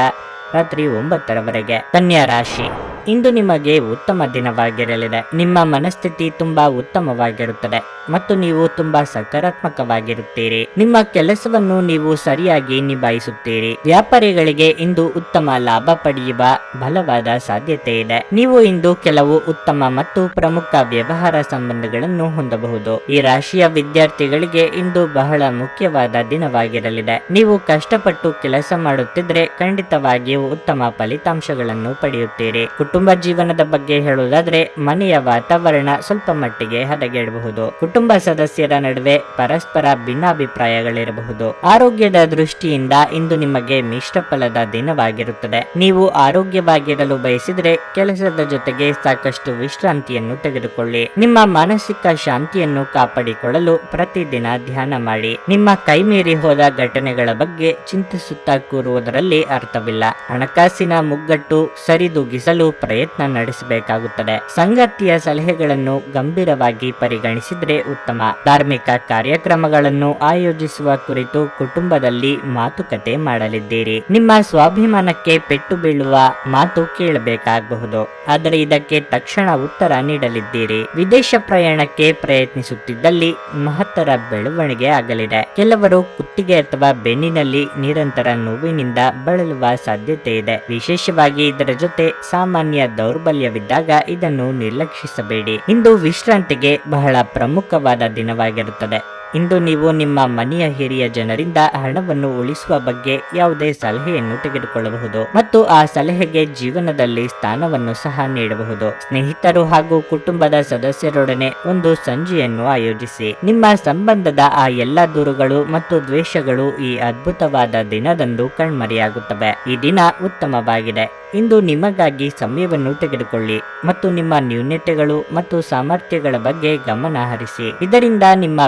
ರಾತ್ರಿ ಒಂಬತ್ತರವರೆಗೆ ಕನ್ಯಾ ರಾಶಿ. ಇಂದು ನಿಮಗೆ ಉತ್ತಮ ದಿನವಾಗಿರಲಿದೆ. ನಿಮ್ಮ ಮನಸ್ಥಿತಿ ತುಂಬಾ ಉತ್ತಮವಾಗಿರುತ್ತದೆ ಮತ್ತು ನೀವು ತುಂಬಾ ಸಕಾರಾತ್ಮಕವಾಗಿರುತ್ತೀರಿ. ನಿಮ್ಮ ಕೆಲಸವನ್ನು ನೀವು ಸರಿಯಾಗಿ ನಿಭಾಯಿಸುತ್ತೀರಿ. ವ್ಯಾಪಾರಿಗಳಿಗೆ ಇಂದು ಉತ್ತಮ ಲಾಭ ಪಡೆಯುವ ಬಲವಾದ ಸಾಧ್ಯತೆ ಇದೆ. ನೀವು ಇಂದು ಕೆಲವು ಉತ್ತಮ ಮತ್ತು ಪ್ರಮುಖ ವ್ಯವಹಾರ ಸಂಬಂಧಗಳನ್ನು ಹೊಂದಬಹುದು. ಈ ರಾಶಿಯ ವಿದ್ಯಾರ್ಥಿಗಳಿಗೆ ಇಂದು ಬಹಳ ಮುಖ್ಯವಾದ ದಿನವಾಗಿರಲಿದೆ. ನೀವು ಕಷ್ಟಪಟ್ಟು ಕೆಲಸ ಮಾಡುತ್ತಿದ್ರೆ ಖಂಡಿತವಾಗಿಯೂ ಉತ್ತಮ ಫಲಿತಾಂಶಗಳನ್ನು ಪಡೆಯುತ್ತೀರಿ. ಕುಟುಂಬ ಜೀವನದ ಬಗ್ಗೆ ಹೇಳುವುದಾದ್ರೆ, ಮನೆಯ ವಾತಾವರಣ ಸ್ವಲ್ಪ ಮಟ್ಟಿಗೆ ಹದಗೆಡಬಹುದು. ಕುಟುಂಬ ಸದಸ್ಯರ ನಡುವೆ ಪರಸ್ಪರ ಭಿನ್ನಾಭಿಪ್ರಾಯಗಳಿರಬಹುದು. ಆರೋಗ್ಯದ ದೃಷ್ಟಿಯಿಂದ ಇಂದು ನಿಮಗೆ ಮಿಶ್ರ ಫಲದ ದಿನವಾಗಿರುತ್ತದೆ. ನೀವು ಆರೋಗ್ಯವಾಗಿರಲು ಬಯಸಿದ್ರೆ ಕೆಲಸದ ಜೊತೆಗೆ ಸಾಕಷ್ಟು ವಿಶ್ರಾಂತಿಯನ್ನು ತೆಗೆದುಕೊಳ್ಳಿ. ನಿಮ್ಮ ಮಾನಸಿಕ ಶಾಂತಿಯನ್ನು ಕಾಪಾಡಿಕೊಳ್ಳಲು ಪ್ರತಿದಿನ ಧ್ಯಾನ ಮಾಡಿ. ನಿಮ್ಮ ಕೈಮೀರಿ ಹೋದ ಘಟನೆಗಳ ಬಗ್ಗೆ ಚಿಂತಿಸುತ್ತಾ ಕೂರುವುದರಲ್ಲಿ ಅರ್ಥವಿಲ್ಲ. ಹಣಕಾಸಿನ ಮುಗ್ಗಟ್ಟು ಸರಿದೂಗಿಸಲು ಪ್ರಯತ್ನ ನಡೆಸಬೇಕಾಗುತ್ತದೆ. ಸಂಗತಿಯ ಸಲಹೆಗಳನ್ನು ಗಂಭೀರವಾಗಿ ಪರಿಗಣಿಸಿದ್ರೆ ಉತ್ತಮ. ಧಾರ್ಮಿಕ ಕಾರ್ಯಕ್ರಮಗಳನ್ನು ಆಯೋಜಿಸುವ ಕುರಿತು ಕುಟುಂಬದಲ್ಲಿ ಮಾತುಕತೆ ಮಾಡಲಿದ್ದೀರಿ. ನಿಮ್ಮ ಸ್ವಾಭಿಮಾನಕ್ಕೆ ಪೆಟ್ಟು ಬೀಳುವ ಮಾತು ಕೇಳಬೇಕಾಗಬಹುದು. ಆದರೆ ಇದಕ್ಕೆ ತಕ್ಷಣ ಉತ್ತರ ನೀಡಲಿದ್ದೀರಿ. ವಿದೇಶ ಪ್ರಯಾಣಕ್ಕೆ ಪ್ರಯತ್ನಿಸುತ್ತಿದ್ದಲ್ಲಿ ಮಹತ್ತರ ಬೆಳವಣಿಗೆ ಆಗಲಿದೆ. ಕೆಲವರು ಕುತ್ತಿಗೆ ಅಥವಾ ಬೆನ್ನಿನಲ್ಲಿ ನಿರಂತರ ನೋವಿನಿಂದ ಬಳಲುವ ಸಾಧ್ಯತೆ ಇದೆ ವಿಶೇಷವಾಗಿ ಇದರ ಜೊತೆ ಸಾಮಾನ್ಯ ದೌರ್ಬಲ್ಯವಿದ್ದಾಗ ಇದನ್ನು ನಿರ್ಲಕ್ಷಿಸಬೇಡಿ. ಇಂದು ವಿಶ್ರಾಂತಿಗೆ ಬಹಳ ಪ್ರಮುಖವಾದ ದಿನವಾಗಿರುತ್ತದೆ. ಇಂದು ನೀವು ನಿಮ್ಮ ಮನೆಯ ಹಿರಿಯ ಜನರಿಂದ ಹಣವನ್ನು ಉಳಿಸುವ ಬಗ್ಗೆ ಯಾವುದೇ ಸಲಹೆಯನ್ನು ತೆಗೆದುಕೊಳ್ಳಬಹುದು ಮತ್ತು ಆ ಸಲಹೆಗೆ ಜೀವನದಲ್ಲಿ ಸ್ಥಾನವನ್ನು ಸಹ ನೀಡಬಹುದು. ಸ್ನೇಹಿತರು ಹಾಗೂ ಕುಟುಂಬದ ಸದಸ್ಯರೊಡನೆ ಒಂದು ಸಂಜೆಯನ್ನು ಆಯೋಜಿಸಿ. ನಿಮ್ಮ ಸಂಬಂಧದ ಆ ಎಲ್ಲ ದೂರುಗಳು ಮತ್ತು ದ್ವೇಷಗಳು ಈ ಅದ್ಭುತವಾದ ದಿನದಂದು ಕಣ್ಮರೆಯಾಗುತ್ತವೆ. ಈ ದಿನ ಉತ್ತಮವಾಗಿದೆ. ಇಂದು ನಿಮಗಾಗಿ ಸಮಯವನ್ನು ತೆಗೆದುಕೊಳ್ಳಿ ಮತ್ತು ನಿಮ್ಮ ನ್ಯೂನತೆಗಳು ಮತ್ತು ಸಾಮರ್ಥ್ಯಗಳ ಬಗ್ಗೆ ಗಮನ ಹರಿಸಿ. ಇದರಿಂದ ನಿಮ್ಮ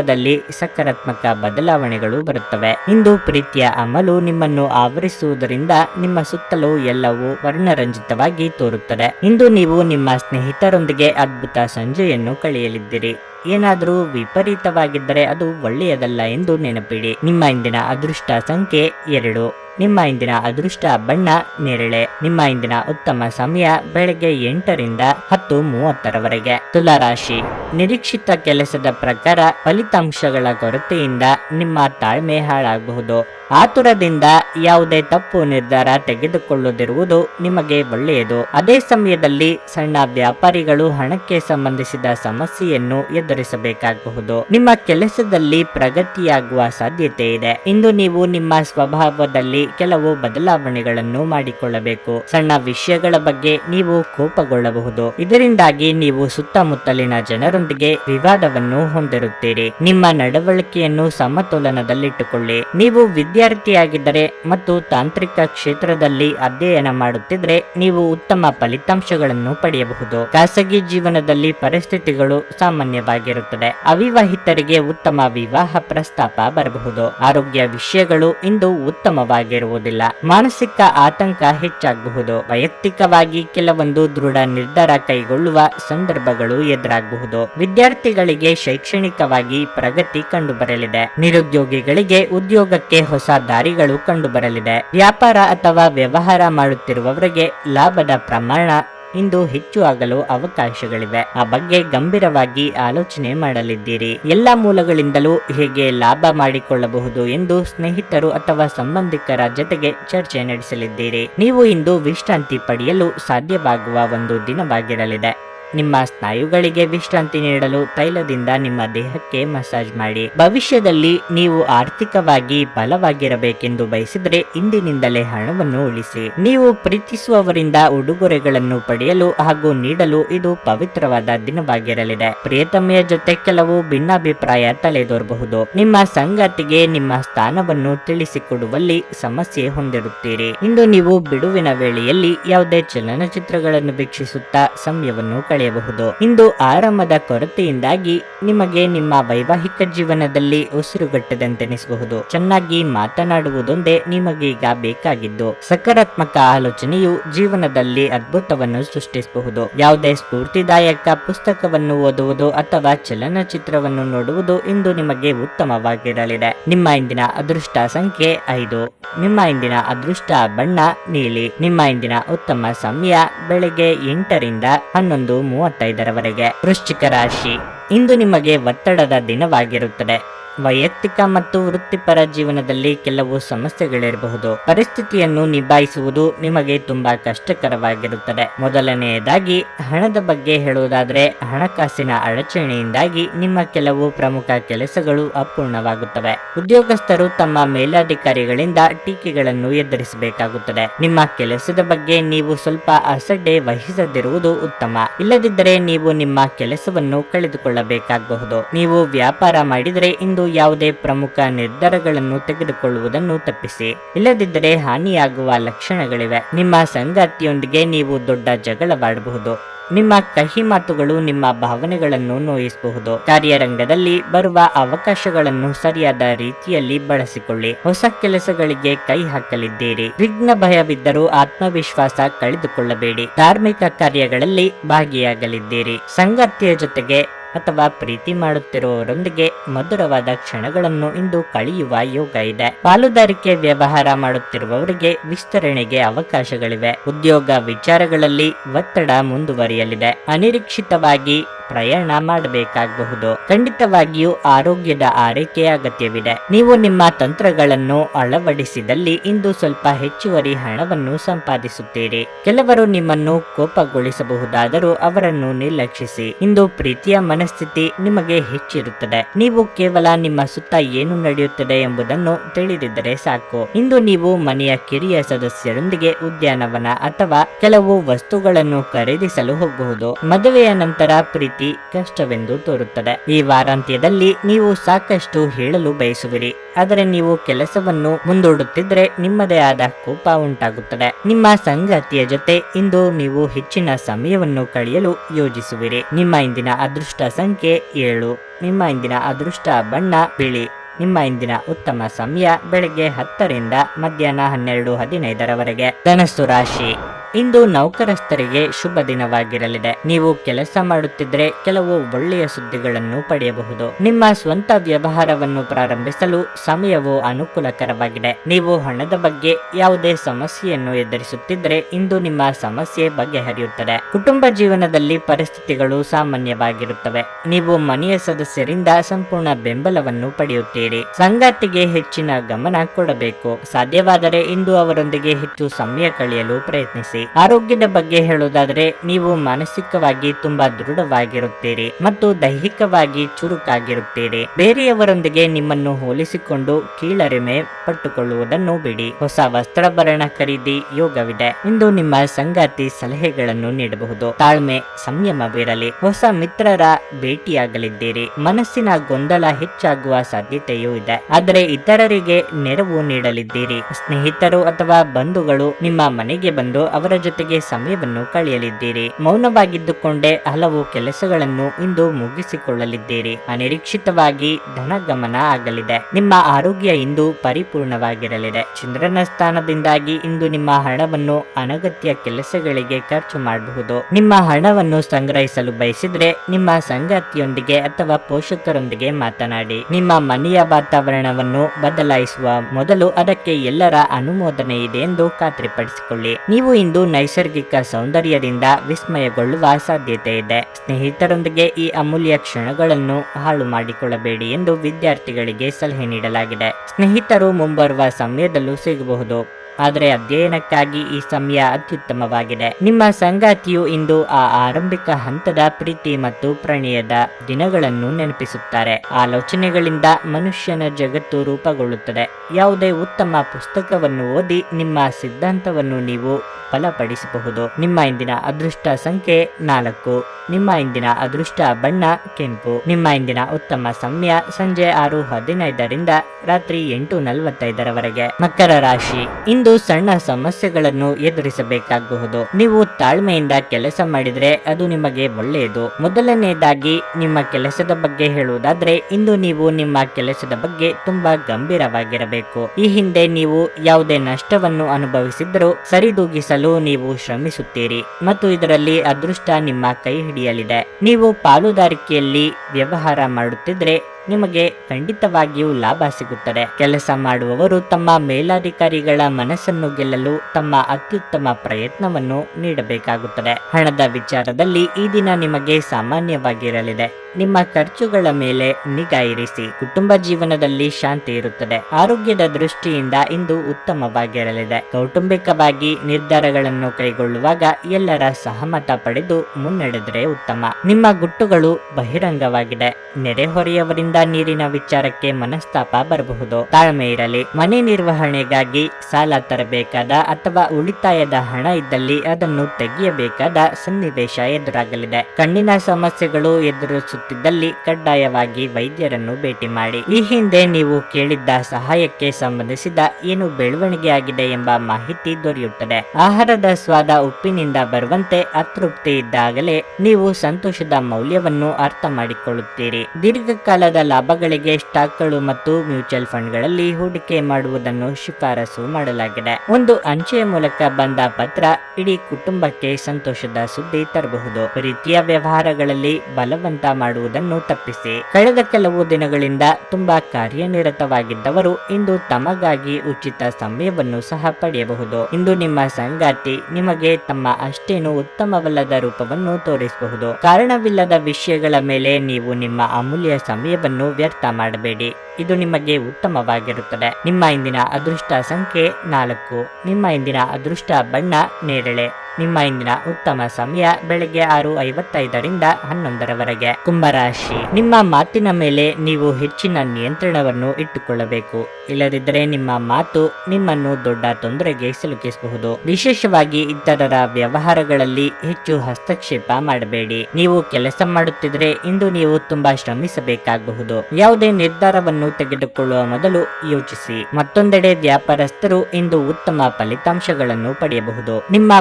ವ್ಯಕ್ತಿತ್ವದಲ್ಲಿ ಸಕಾರಾತ್ಮಕ ಬದಲಾವಣೆಗಳು ಬರುತ್ತವೆ. ಇಂದು ಪ್ರೀತಿಯ ಅಮಲು ನಿಮ್ಮನ್ನು ಆವರಿಸುವುದರಿಂದ ನಿಮ್ಮ ಸುತ್ತಲೂ ಎಲ್ಲವೂ ವರ್ಣರಂಜಿತವಾಗಿ ತೋರುತ್ತದೆ. ಇಂದು ನೀವು ನಿಮ್ಮ ಸ್ನೇಹಿತರೊಂದಿಗೆ ಅದ್ಭುತ ಸಂಜೆಯನ್ನು ಕಳೆಯಲಿದ್ದೀರಿ. ಏನಾದರೂ ವಿಪರೀತವಾಗಿದ್ದರೆ ಅದು ಒಳ್ಳೆಯದಲ್ಲ ಎಂದು ನೆನಪಿಡಿ. ನಿಮ್ಮ ಇಂದಿನ ಅದೃಷ್ಟ ಸಂಖ್ಯೆ ಎರಡು. ನಿಮ್ಮ ಇಂದಿನ ಅದೃಷ್ಟ ಬಣ್ಣ ನೇರಳೆ. ನಿಮ್ಮ ಇಂದಿನ ಉತ್ತಮ ಸಮಯ ಬೆಳಗ್ಗೆ ಎಂಟರಿಂದ ಹತ್ತು ಮೂವತ್ತರವರೆಗೆ. ತುಲಾರಾಶಿ. ನಿರೀಕ್ಷಿತ ಕೆಲಸದ ಪ್ರಕಾರ ಫಲಿತಾಂಶಗಳ ಕೊರತೆಯಿಂದ ನಿಮ್ಮ ತಾಳ್ಮೆ ಹಾಳಾಗಬಹುದು. ಆತುರದಿಂದ ಯಾವುದೇ ತಪ್ಪು ನಿರ್ಧಾರ ತೆಗೆದುಕೊಳ್ಳದಿರುವುದು ನಿಮಗೆ ಒಳ್ಳೆಯದು. ಅದೇ ಸಮಯದಲ್ಲಿ ಸಣ್ಣ ವ್ಯಾಪಾರಿಗಳು ಹಣಕ್ಕೆ ಸಂಬಂಧಿಸಿದ ಸಮಸ್ಯೆಯನ್ನು ಎದುರಿಸಬೇಕಾಗಬಹುದು. ನಿಮ್ಮ ಕೆಲಸದಲ್ಲಿ ಪ್ರಗತಿಯಾಗುವ ಸಾಧ್ಯತೆ ಇದೆ. ಇಂದು ನೀವು ನಿಮ್ಮ ಸ್ವಭಾವದಲ್ಲಿ ಕೆಲವು ಬದಲಾವಣೆಗಳನ್ನು ಮಾಡಿಕೊಳ್ಳಬೇಕು. ಸಣ್ಣ ವಿಷಯಗಳ ಬಗ್ಗೆ ನೀವು ಕೋಪಗೊಳ್ಳಬಹುದು. ಇದರಿಂದಾಗಿ ನೀವು ಸುತ್ತಮುತ್ತಲಿನ ಜನರೊಂದಿಗೆ ವಿವಾದವನ್ನು ಹೊಂದಿರುತ್ತೀರಿ. ನಿಮ್ಮ ನಡವಳಿಕೆಯನ್ನು ಸಮತೋಲನದಲ್ಲಿಟ್ಟುಕೊಳ್ಳಿ. ನೀವು ವಿದ್ಯಾರ್ಥಿಯಾಗಿದ್ದರೆ ಮತ್ತು ತಾಂತ್ರಿಕ ಕ್ಷೇತ್ರದಲ್ಲಿ ಅಧ್ಯಯನ ಮಾಡುತ್ತಿದ್ರೆ ನೀವು ಉತ್ತಮ ಫಲಿತಾಂಶಗಳನ್ನು ಪಡೆಯಬಹುದು. ಖಾಸಗಿ ಜೀವನದಲ್ಲಿ ಪರಿಸ್ಥಿತಿಗಳು ಸಾಮಾನ್ಯವಾಗಿರುತ್ತದೆ. ಅವಿವಾಹಿತರಿಗೆ ಉತ್ತಮ ವಿವಾಹ ಪ್ರಸ್ತಾಪ ಬರಬಹುದು. ಆರೋಗ್ಯ ವಿಷಯಗಳು ಇಂದು ಉತ್ತಮವಾಗಿರುವುದಿಲ್ಲ. ಮಾನಸಿಕ ಆತಂಕ ಹೆಚ್ಚಾಗಬಹುದು. ವೈಯಕ್ತಿಕವಾಗಿ ಕೆಲವೊಂದು ದೃಢ ನಿರ್ಧಾರ ಕೈಗೊಳ್ಳುವ ಸಂದರ್ಭಗಳು ಎದುರಾಗಬಹುದು. ವಿದ್ಯಾರ್ಥಿಗಳಿಗೆ ಶೈಕ್ಷಣಿಕವಾಗಿ ಪ್ರಗತಿ ಕಂಡುಬರಲಿದೆ. ನಿರುದ್ಯೋಗಿಗಳಿಗೆ ಉದ್ಯೋಗಕ್ಕೆ ಹೊಸ ದಾರಿಗಳು ಕಂಡುಬರಲಿದೆ. ವ್ಯಾಪಾರ ಅಥವಾ ವ್ಯವಹಾರ ಮಾಡುತ್ತಿರುವವರಿಗೆ ಲಾಭದ ಪ್ರಮಾಣ ಇಂದು ಹೆಚ್ಚು ಆಗಲು ಅವಕಾಶಗಳಿವೆ. ಆ ಬಗ್ಗೆ ಗಂಭೀರವಾಗಿ ಆಲೋಚನೆ ಮಾಡಲಿದ್ದೀರಿ. ಎಲ್ಲ ಮೂಲಗಳಿಂದಲೂ ಹೇಗೆ ಲಾಭ ಮಾಡಿಕೊಳ್ಳಬಹುದು ಎಂದು ಸ್ನೇಹಿತರು ಅಥವಾ ಸಂಬಂಧಿಕರ ಜೊತೆಗೆ ಚರ್ಚೆ ನಡೆಸಲಿದ್ದೀರಿ. ನೀವು ಇಂದು ವಿಶ್ರಾಂತಿ ಪಡೆಯಲು ಸಾಧ್ಯವಾಗುವ ಒಂದು ದಿನವಾಗಿರಲಿದೆ. ನಿಮ್ಮ ಸ್ನಾಯುಗಳಿಗೆ ವಿಶ್ರಾಂತಿ ನೀಡಲು ತೈಲದಿಂದ ನಿಮ್ಮ ದೇಹಕ್ಕೆ ಮಸಾಜ್ ಮಾಡಿ. ಭವಿಷ್ಯದಲ್ಲಿ ನೀವು ಆರ್ಥಿಕವಾಗಿ ಬಲವಾಗಿರಬೇಕೆಂದು ಬಯಸಿದರೆ ಇಂದಿನಿಂದಲೇ ಹಣವನ್ನು ಉಳಿಸಿ. ನೀವು ಪ್ರೀತಿಸುವವರಿಂದ ಉಡುಗೊರೆಗಳನ್ನು ಪಡೆಯಲು ಹಾಗೂ ನೀಡಲು ಇದು ಪವಿತ್ರವಾದ ದಿನವಾಗಿರಲಿದೆ. ಪ್ರಿಯತಮೆಯ ಜೊತೆ ಕೆಲವು ಭಿನ್ನಾಭಿಪ್ರಾಯ ತಲೆದೋರಬಹುದು. ನಿಮ್ಮ ಸಂಗಾತಿಗೆ ನಿಮ್ಮ ಸ್ಥಾನವನ್ನು ತಿಳಿಸಿಕೊಡುವಲ್ಲಿ ಸಮಸ್ಯೆ ಹೊಂದಿರುತ್ತೀರಿ. ಇಂದು ನೀವು ಬಿಡುವಿನ ವೇಳೆಯಲ್ಲಿ ಯಾವುದೇ ಚಲನಚಿತ್ರಗಳನ್ನು ವೀಕ್ಷಿಸುತ್ತಾ ಸಮಯವನ್ನು ಕಳೆಯಬಹುದು ಇಂದು ಆರಾಮದ ಕೊರತೆಯಿಂದಾಗಿ ನಿಮಗೆ ನಿಮ್ಮ ವೈವಾಹಿಕ ಜೀವನದಲ್ಲಿ ಉಸಿರುಗಟ್ಟದಂತೆನಿಸಬಹುದು. ಚೆನ್ನಾಗಿ ಮಾತನಾಡುವುದೊಂದೇ ನಿಮಗೀಗ ಬೇಕಾಗಿದ್ದು, ಸಕಾರಾತ್ಮಕ ಆಲೋಚನೆಯು ಜೀವನದಲ್ಲಿ ಅದ್ಭುತವನ್ನು ಸೃಷ್ಟಿಸಬಹುದು. ಯಾವುದೇ ಸ್ಫೂರ್ತಿದಾಯಕ ಪುಸ್ತಕವನ್ನು ಓದುವುದು ಅಥವಾ ಚಲನಚಿತ್ರವನ್ನು ನೋಡುವುದು ಇಂದು ನಿಮಗೆ ಉತ್ತಮವಾಗಿರಲಿದೆ. ನಿಮ್ಮ ಇಂದಿನ ಅದೃಷ್ಟ ಸಂಖ್ಯೆ ಐದು. ನಿಮ್ಮ ಇಂದಿನ ಅದೃಷ್ಟ ಬಣ್ಣ ನೀಲಿ. ನಿಮ್ಮ ಇಂದಿನ ಉತ್ತಮ ಸಮಯ ಬೆಳಗ್ಗೆ ಎಂಟರಿಂದ ಹನ್ನೊಂದು ಮೂವತ್ತೈದರವರೆಗೆ ವೃಶ್ಚಿಕ ರಾಶಿ. ಇಂದು ನಿಮಗೆ ಒತ್ತಡದ ದಿನವಾಗಿರುತ್ತದೆ. ವೈಯಕ್ತಿಕ ಮತ್ತು ವೃತ್ತಿಪರ ಜೀವನದಲ್ಲಿ ಕೆಲವು ಸಮಸ್ಯೆಗಳಿರಬಹುದು. ಪರಿಸ್ಥಿತಿಯನ್ನು ನಿಭಾಯಿಸುವುದು ನಿಮಗೆ ತುಂಬಾ ಕಷ್ಟಕರವಾಗಿರುತ್ತದೆ. ಮೊದಲನೆಯದಾಗಿ, ಹಣದ ಬಗ್ಗೆ ಹೇಳುವುದಾದರೆ, ಹಣಕಾಸಿನ ಅಡಚಣೆಯಿಂದಾಗಿ ನಿಮ್ಮ ಕೆಲವು ಪ್ರಮುಖ ಕೆಲಸಗಳು ಅಪೂರ್ಣವಾಗುತ್ತವೆ. ಉದ್ಯೋಗಸ್ಥರು ತಮ್ಮ ಮೇಲಾಧಿಕಾರಿಗಳಿಂದ ಟೀಕೆಗಳನ್ನು ಎದುರಿಸಬೇಕಾಗುತ್ತದೆ. ನಿಮ್ಮ ಕೆಲಸದ ಬಗ್ಗೆ ನೀವು ಸ್ವಲ್ಪ ಅಸಡ್ಡೆ ವಹಿಸದಿರುವುದು ಉತ್ತಮ. ಇಲ್ಲದಿದ್ದರೆ ನೀವು ನಿಮ್ಮ ಕೆಲಸವನ್ನು ಕಳೆದುಕೊಳ್ಳಬೇಕಾಗಬಹುದು. ನೀವು ವ್ಯಾಪಾರ ಮಾಡಿದರೆ ಇಂದು ಯಾವುದೇ ಪ್ರಮುಖ ನಿರ್ಧಾರಗಳನ್ನು ತೆಗೆದುಕೊಳ್ಳುವುದನ್ನು ತಪ್ಪಿಸಿ. ಇಲ್ಲದಿದ್ದರೆ ಹಾನಿಯಾಗುವ ಲಕ್ಷಣಗಳಿವೆ. ನಿಮ್ಮ ಸಂಗಾತಿಯೊಂದಿಗೆ ನೀವು ದೊಡ್ಡ ಜಗಳವಾಡಬಹುದು. ನಿಮ್ಮ ಕಹಿ ಮಾತುಗಳು ನಿಮ್ಮ ಭಾವನೆಗಳನ್ನು ನೋಯಿಸಬಹುದು. ಕಾರ್ಯರಂಗದಲ್ಲಿ ಬರುವ ಅವಕಾಶಗಳನ್ನು ಸರಿಯಾದ ರೀತಿಯಲ್ಲಿ ಬಳಸಿಕೊಳ್ಳಿ. ಹೊಸ ಕೆಲಸಗಳಿಗೆ ಕೈ ಹಾಕಲಿದ್ದೀರಿ. ವಿಘ್ನ ಭಯವಿದ್ದರೂ ಆತ್ಮವಿಶ್ವಾಸ ಕಳೆದುಕೊಳ್ಳಬೇಡಿ. ಧಾರ್ಮಿಕ ಕಾರ್ಯಗಳಲ್ಲಿ ಭಾಗಿಯಾಗಲಿದ್ದೀರಿ. ಸಂಗಾತಿಯ ಜೊತೆಗೆ ಅಥವಾ ಪ್ರೀತಿ ಮಾಡುತ್ತಿರುವವರೊಂದಿಗೆ ಮಧುರವಾದ ಕ್ಷಣಗಳನ್ನು ಇಂದು ಕಳೆಯುವ ಯೋಗ ಇದೆ. ಪಾಲುದಾರಿಕೆ ವ್ಯವಹಾರ ಮಾಡುತ್ತಿರುವವರಿಗೆ ವಿಸ್ತರಣೆಗೆ ಅವಕಾಶಗಳಿವೆ. ಉದ್ಯೋಗ ವಿಚಾರಗಳಲ್ಲಿ ಒತ್ತಡ ಮುಂದುವರಿಯಲಿದೆ. ಅನಿರೀಕ್ಷಿತವಾಗಿ ಪ್ರಯಾಣ ಮಾಡಬೇಕಾಗಬಹುದು. ಖಂಡಿತವಾಗಿಯೂ ಆರೋಗ್ಯದ ಆರೈಕೆಯ ಅಗತ್ಯವಿದೆ. ನೀವು ನಿಮ್ಮ ತಂತ್ರಗಳನ್ನು ಅಳವಡಿಸಿದಲ್ಲಿ ಇಂದು ಸ್ವಲ್ಪ ಹೆಚ್ಚುವರಿ ಹಣವನ್ನು ಸಂಪಾದಿಸುತ್ತೀರಿ. ಕೆಲವರು ನಿಮ್ಮನ್ನು ಕೋಪಗೊಳಿಸಬಹುದಾದರೂ ಅವರನ್ನು ನಿರ್ಲಕ್ಷಿಸಿ. ಇಂದು ಪ್ರೀತಿಯ ಮನಸ್ಥಿತಿ ನಿಮಗೆ ಹೆಚ್ಚಿರುತ್ತದೆ. ನೀವು ಕೇವಲ ನಿಮ್ಮ ಸುತ್ತ ಏನು ನಡೆಯುತ್ತದೆ ಎಂಬುದನ್ನು ತಿಳಿದಿದ್ದರೆ ಸಾಕು. ಇಂದು ನೀವು ಮನೆಯ ಕಿರಿಯ ಸದಸ್ಯರೊಂದಿಗೆ ಉದ್ಯಾನವನ ಅಥವಾ ಕೆಲವು ವಸ್ತುಗಳನ್ನು ಖರೀದಿಸಲು ಹೋಗಬಹುದು. ಮದುವೆಯ ನಂತರ ಪ್ರೀತಿ ಕಷ್ಟವೆಂದು ತೋರುತ್ತದೆ. ಈ ವಾರಾಂತ್ಯದಲ್ಲಿ ನೀವು ಸಾಕಷ್ಟು ಹೇಳಲು ಬಯಸುವಿರಿ. ಆದರೆ ನೀವು ಕೆಲಸವನ್ನು ಮುಂದೂಡುತ್ತಿದ್ರೆ ನಿಮ್ಮದೇ ಆದ ಕೋಪ ಉಂಟಾಗುತ್ತದೆ. ನಿಮ್ಮ ಸಂಗಾತಿಯ ಜೊತೆ ಇಂದು ನೀವು ಹೆಚ್ಚಿನ ಸಮಯವನ್ನು ಕಳೆಯಲು ಯೋಜಿಸುವಿರಿ. ನಿಮ್ಮ ಇಂದಿನ ಅದೃಷ್ಟ ಸಂಖ್ಯೆ ಏಳು. ನಿಮ್ಮ ಇಂದಿನ ಅದೃಷ್ಟ ಬಣ್ಣ ಬಿಳಿ. ನಿಮ್ಮ ಇಂದಿನ ಉತ್ತಮ ಸಮಯ ಬೆಳಗ್ಗೆ ಹತ್ತರಿಂದ ಮಧ್ಯಾಹ್ನ ಹನ್ನೆರಡು ಹದಿನೈದರವರೆಗೆ. ಧನಸ್ಸು ರಾಶಿ. ಇಂದು ನೌಕರಸ್ಥರಿಗೆ ಶುಭ ದಿನವಾಗಿರಲಿದೆ. ನೀವು ಕೆಲಸ ಮಾಡುತ್ತಿದ್ರೆ ಕೆಲವು ಒಳ್ಳೆಯ ಸುದ್ದಿಗಳನ್ನು ಪಡೆಯಬಹುದು. ನಿಮ್ಮ ಸ್ವಂತ ವ್ಯವಹಾರವನ್ನು ಪ್ರಾರಂಭಿಸಲು ಸಮಯವು ಅನುಕೂಲಕರವಾಗಿದೆ. ನೀವು ಹಣದ ಬಗ್ಗೆ ಯಾವುದೇ ಸಮಸ್ಯೆಯನ್ನು ಎದುರಿಸುತ್ತಿದ್ರೆ ಇಂದು ನಿಮ್ಮ ಸಮಸ್ಯೆ ಬಗೆಹರಿಯುತ್ತದೆ. ಕುಟುಂಬ ಜೀವನದಲ್ಲಿ ಪರಿಸ್ಥಿತಿಗಳು ಸಾಮಾನ್ಯವಾಗಿರುತ್ತವೆ. ನೀವು ಮನೆಯ ಸದಸ್ಯರಿಂದ ಸಂಪೂರ್ಣ ಬೆಂಬಲವನ್ನು ಪಡೆಯುತ್ತೀರಿ. ಸಂಗಾತಿಗೆ ಹೆಚ್ಚಿನ ಗಮನ ಕೊಡಬೇಕು. ಸಾಧ್ಯವಾದರೆ ಇಂದು ಅವರೊಂದಿಗೆ ಹೆಚ್ಚು ಸಮಯ ಕಳೆಯಲು ಪ್ರಯತ್ನಿಸಿ. ಆರೋಗ್ಯದ ಬಗ್ಗೆ ಹೇಳುವುದಾದರೆ, ನೀವು ಮಾನಸಿಕವಾಗಿ ತುಂಬಾ ದೃಢವಾಗಿರುತ್ತೀರಿ ಮತ್ತು ದೈಹಿಕವಾಗಿ ಚುರುಕಾಗಿರುತ್ತೀರಿ. ಬೇರೆಯವರೊಂದಿಗೆ ನಿಮ್ಮನ್ನು ಹೋಲಿಸಿಕೊಂಡು ಕೀಳರಿಮೆ ಪಟ್ಟುಕೊಳ್ಳುವುದನ್ನು ಬಿಡಿ. ಹೊಸ ವಸ್ತ್ರಾಭರಣ ಖರೀದಿ ಯೋಗವಿದೆ. ಇಂದು ನಿಮ್ಮ ಸಂಗಾತಿ ಸಲಹೆಗಳನ್ನು ನೀಡಬಹುದು. ತಾಳ್ಮೆ ಸಂಯಮವಿರಲಿ. ಹೊಸ ಮಿತ್ರರ ಭೇಟಿಯಾಗಲಿದ್ದೀರಿ. ಮನಸ್ಸಿನ ಗೊಂದಲ ಹೆಚ್ಚಾಗುವ ಸಾಧ್ಯತೆಯೂ ಇದೆ. ಆದರೆ ಇತರರಿಗೆ ನೆರವು ನೀಡಲಿದ್ದೀರಿ. ಸ್ನೇಹಿತರು ಅಥವಾ ಬಂಧುಗಳು ನಿಮ್ಮ ಮನೆಗೆ ಬಂದು ಅವರ ಜೊತೆಗೆ ಸಮಯವನ್ನು ಕಳೆಯಲಿದ್ದೀರಿ. ಮೌನವಾಗಿದ್ದುಕೊಂಡೇ ಹಲವು ಕೆಲಸಗಳನ್ನು ಇಂದು ಮುಗಿಸಿಕೊಳ್ಳಲಿದ್ದೀರಿ. ಅನಿರೀಕ್ಷಿತವಾಗಿ ಧನಗಮನ ಆಗಲಿದೆ. ನಿಮ್ಮ ಆರೋಗ್ಯ ಇಂದು ಪರಿಪೂರ್ಣವಾಗಿರಲಿದೆ. ಚಂದ್ರನ ಸ್ಥಾನದಿಂದಾಗಿ ಇಂದು ನಿಮ್ಮ ಹಣವನ್ನು ಅನಗತ್ಯ ಕೆಲಸಗಳಿಗೆ ಖರ್ಚು ಮಾಡಬಹುದು. ನಿಮ್ಮ ಹಣವನ್ನು ಸಂಗ್ರಹಿಸಲು ಬಯಸಿದ್ರೆ ನಿಮ್ಮ ಸಂಗಾತಿಯೊಂದಿಗೆ ಅಥವಾ ಪೋಷಕರೊಂದಿಗೆ ಮಾತನಾಡಿ. ನಿಮ್ಮ ಮನೆಯ ವಾತಾವರಣವನ್ನು ಬದಲಾಯಿಸುವ ಮೊದಲು ಅದಕ್ಕೆ ಎಲ್ಲರ ಅನುಮೋದನೆ ಇದೆ ಎಂದು ಖಾತ್ರಿಪಡಿಸಿಕೊಳ್ಳಿ. ನೀವು ಇಂದು ನೈಸರ್ಗಿಕ ಸೌಂದರ್ಯದಿಂದ ವಿಸ್ಮಯಗೊಳ್ಳುವ ಸಾಧ್ಯತೆ ಇದೆ ಸ್ನೇಹಿತರೊಂದಿಗೆ ಈ ಅಮೂಲ್ಯ ಕ್ಷಣಗಳನ್ನು ಹಾಳು ಮಾಡಿಕೊಳ್ಳಬೇಡಿ ಎಂದು ವಿದ್ಯಾರ್ಥಿಗಳಿಗೆ ಸಲಹೆ ನೀಡಲಾಗಿದೆ. ಸ್ನೇಹಿತರು ಮುಂಬರುವ ಸಮಯದಲ್ಲೂ ಸಿಗಬಹುದು. ಆದರೆ ಅಧ್ಯಯನಕ್ಕಾಗಿ ಈ ಸಮಯ ಅತ್ಯುತ್ತಮವಾಗಿದೆ. ನಿಮ್ಮ ಸಂಗಾತಿಯು ಇಂದು ಆ ಆರಂಭಿಕ ಹಂತದ ಪ್ರೀತಿ ಮತ್ತು ಪ್ರಣಯದ ದಿನಗಳನ್ನು ನೆನಪಿಸುತ್ತಾರೆ. ಆಲೋಚನೆಗಳಿಂದ ಮನುಷ್ಯನ ಜಗತ್ತು ರೂಪುಗೊಳ್ಳುತ್ತದೆ. ಯಾವುದೇ ಉತ್ತಮ ಪುಸ್ತಕವನ್ನು ಓದಿ ನಿಮ್ಮ ಸಿದ್ಧಾಂತವನ್ನು ನೀವು ಬಲಪಡಿಸಬಹುದು ನಿಮ್ಮ ಇಂದಿನ ಅದೃಷ್ಟ ಸಂಖ್ಯೆ ನಾಲ್ಕು. ನಿಮ್ಮ ಇಂದಿನ ಅದೃಷ್ಟ ಬಣ್ಣ ಕೆಂಪು. ನಿಮ್ಮ ಇಂದಿನ ಉತ್ತಮ ಸಮಯ ಸಂಜೆ ಆರು ಹದಿನೈದರಿಂದ ರಾತ್ರಿ ಎಂಟು ನಲವತ್ತೈದರವರೆಗೆ. ಮಕರ ರಾಶಿ. ಇಂದು ಸಣ್ಣ ಸಮಸ್ಯೆಗಳನ್ನು ಎದುರಿಸಬೇಕಾಗಬಹುದು. ನೀವು ತಾಳ್ಮೆಯಿಂದ ಕೆಲಸ ಮಾಡಿದ್ರೆ ಅದು ನಿಮಗೆ ಒಳ್ಳೆಯದು. ಮೊದಲನೆಯದಾಗಿ, ನಿಮ್ಮ ಕೆಲಸದ ಬಗ್ಗೆ ಹೇಳುವುದಾದ್ರೆ, ಇಂದು ನೀವು ನಿಮ್ಮ ಕೆಲಸದ ಬಗ್ಗೆ ತುಂಬಾ ಗಂಭೀರವಾಗಿರಬೇಕು. ಈ ಹಿಂದೆ ನೀವು ಯಾವುದೇ ನಷ್ಟವನ್ನು ಅನುಭವಿಸಿದ್ದರೂ ಸರಿದೂಗಿಸಲು ನೀವು ಶ್ರಮಿಸುತ್ತೀರಿ ಮತ್ತು ಇದರಲ್ಲಿ ಅದೃಷ್ಟ ನಿಮ್ಮ ಕೈ ಹಿಡಿಯಲಿದೆ. ನೀವು ಪಾಲುದಾರಿಕೆಯಲ್ಲಿ ವ್ಯವಹಾರ ಮಾಡುತ್ತಿದ್ರೆ ನಿಮಗೆ ಖಂಡಿತವಾಗಿಯೂ ಲಾಭ ಸಿಗುತ್ತದೆ. ಕೆಲಸ ಮಾಡುವವರು ತಮ್ಮ ಮೇಲಾಧಿಕಾರಿಗಳ ಮನಸ್ಸನ್ನು ಗೆಲ್ಲಲು ತಮ್ಮ ಅತ್ಯುತ್ತಮ ಪ್ರಯತ್ನವನ್ನು ನೀಡಬೇಕಾಗುತ್ತದೆ. ಹಣದ ವಿಚಾರದಲ್ಲಿ ಈ ದಿನ ನಿಮಗೆ ಸಾಮಾನ್ಯವಾಗಿರಲಿದೆ. ನಿಮ್ಮ ಖರ್ಚುಗಳ ಮೇಲೆ ನಿಗಾ ಇರಿಸಿ. ಕುಟುಂಬ ಜೀವನದಲ್ಲಿ ಶಾಂತಿ ಇರುತ್ತದೆ. ಆರೋಗ್ಯದ ದೃಷ್ಟಿಯಿಂದ ಇಂದು ಉತ್ತಮವಾಗಿರಲಿದೆ. ಕೌಟುಂಬಿಕವಾಗಿ ನಿರ್ಧಾರಗಳನ್ನು ಕೈಗೊಳ್ಳುವಾಗ ಎಲ್ಲರ ಸಹಮತ ಪಡೆದು ಮುನ್ನಡೆದರೆ ಉತ್ತಮ. ನಿಮ್ಮ ಗುಟ್ಟುಗಳು ಬಹಿರಂಗವಾಗಿದೆ. ನೆರೆಹೊರೆಯವರಿಂದ ನೀರಿನ ವಿಚಾರಕ್ಕೆ ಮನಸ್ತಾಪ ಬರಬಹುದು. ತಾಳ್ಮೆ ಇರಲಿ. ಮನೆ ನಿರ್ವಹಣೆಗಾಗಿ ಸಾಲ ತರಬೇಕಾದ ಅಥವಾ ಉಳಿತಾಯದ ಹಣ ಇದ್ದಲ್ಲಿ ಅದನ್ನು ತೆಗೆಯಬೇಕಾದ ಸನ್ನಿವೇಶ ಎದುರಾಗಲಿದೆ. ಕಣ್ಣಿನ ಸಮಸ್ಯೆಗಳು ಎದುರಿಸುತ್ತಿದ್ದಲ್ಲಿ ಕಡ್ಡಾಯವಾಗಿ ವೈದ್ಯರನ್ನು ಭೇಟಿ ಮಾಡಿ. ಈ ಹಿಂದೆ ನೀವು ಕೇಳಿದ್ದ ಸಹಾಯಕ್ಕೆ ಸಂಬಂಧಿಸಿದ ಏನು ಬೆಳವಣಿಗೆ ಆಗಿದೆ ಎಂಬ ಮಾಹಿತಿ ದೊರೆಯುತ್ತದೆ. ಆಹಾರದ ಸ್ವಾದ ಉಪ್ಪಿನಿಂದ ಬರುವಂತೆ ಅತೃಪ್ತಿ ಇದ್ದಾಗಲೇ ನೀವು ಸಂತೋಷದ ಮೌಲ್ಯವನ್ನು ಅರ್ಥ ಮಾಡಿಕೊಳ್ಳುತ್ತೀರಿ. ದೀರ್ಘಕಾಲದ ಲಾಭಗಳಿಗೆ ಸ್ಟಾಕ್ಗಳು ಮತ್ತು ಮ್ಯೂಚುವಲ್ ಫಂಡ್ಗಳಲ್ಲಿ ಹೂಡಿಕೆ ಮಾಡುವುದನ್ನು ಶಿಫಾರಸು ಮಾಡಲಾಗಿದೆ. ಒಂದು ಅಂಚೆಯ ಮೂಲಕ ಬಂದ ಪತ್ರ ಇಡೀ ಕುಟುಂಬಕ್ಕೆ ಸಂತೋಷದ ಸುದ್ದಿ ತರಬಹುದು. ರೀತಿಯ ವ್ಯವಹಾರಗಳಲ್ಲಿ ಬಲವಂತ ಮಾಡುವುದನ್ನು ತಪ್ಪಿಸಿ. ಕಳೆದ ಕೆಲವು ದಿನಗಳಿಂದ ತುಂಬಾ ಕಾರ್ಯನಿರತವಾಗಿದ್ದವರು ಇಂದು ತಮಗಾಗಿ ಉಚಿತ ಸಮಯವನ್ನು ಸಹ ಪಡೆಯಬಹುದು. ಇಂದು ನಿಮ್ಮ ಸಂಗಾತಿ ನಿಮಗೆ ತಮ್ಮ ಅಷ್ಟೇನು ಉತ್ತಮವಲ್ಲದ ರೂಪವನ್ನು ತೋರಿಸಬಹುದು. ಕಾರಣವಿಲ್ಲದ ವಿಷಯಗಳ ಮೇಲೆ ನೀವು ನಿಮ್ಮ ಅಮೂಲ್ಯ ಸಮಯವನ್ನು ವ್ಯರ್ಥ ಮಾಡಬೇಡಿ. ಇದು ನಿಮಗೆ ಉತ್ತಮವಾಗಿರುತ್ತದೆ. ನಿಮ್ಮ ಇಂದಿನ ಅದೃಷ್ಟ ಸಂಖ್ಯೆ ನಾಲ್ಕು. ನಿಮ್ಮ ಇಂದಿನ ಅದೃಷ್ಟ ಬಣ್ಣ ನೇರಳೆ. ನಿಮ್ಮ ಇಂದಿನ ಉತ್ತಮ ಸಮಯ ಬೆಳಗ್ಗೆ ಆರು ಐವತ್ತೈದರಿಂದ ಹನ್ನೊಂದರವರೆಗೆ. ಕುಂಭರಾಶಿ. ನಿಮ್ಮ ಮಾತಿನ ಮೇಲೆ ನೀವು ಹೆಚ್ಚಿನ ನಿಯಂತ್ರಣವನ್ನು ಇಟ್ಟುಕೊಳ್ಳಬೇಕು. ಇಲ್ಲದಿದ್ದರೆ ನಿಮ್ಮ ಮಾತು ನಿಮ್ಮನ್ನು ದೊಡ್ಡ ತೊಂದರೆಗೆ ಸಿಲುಕಿಸಬಹುದು. ವಿಶೇಷವಾಗಿ ಇತರರ ವ್ಯವಹಾರಗಳಲ್ಲಿ ಹೆಚ್ಚು ಹಸ್ತಕ್ಷೇಪ ಮಾಡಬೇಡಿ. ನೀವು ಕೆಲಸ ಮಾಡುತ್ತಿದ್ರೆ ಇಂದು ನೀವು ತುಂಬಾ ಶ್ರಮಿಸಬೇಕಾಗಬಹುದು. ಯಾವುದೇ ನಿರ್ಧಾರವನ್ನು ತೆಗೆದುಕೊಳ್ಳುವ ಮೊದಲು ಯೋಚಿಸಿ. ಮತ್ತೊಂದೆಡೆ ವ್ಯಾಪಾರಸ್ಥರು ಇಂದು ಉತ್ತಮ ಫಲಿತಾಂಶಗಳನ್ನು ಪಡೆಯಬಹುದು. ನಿಮ್ಮ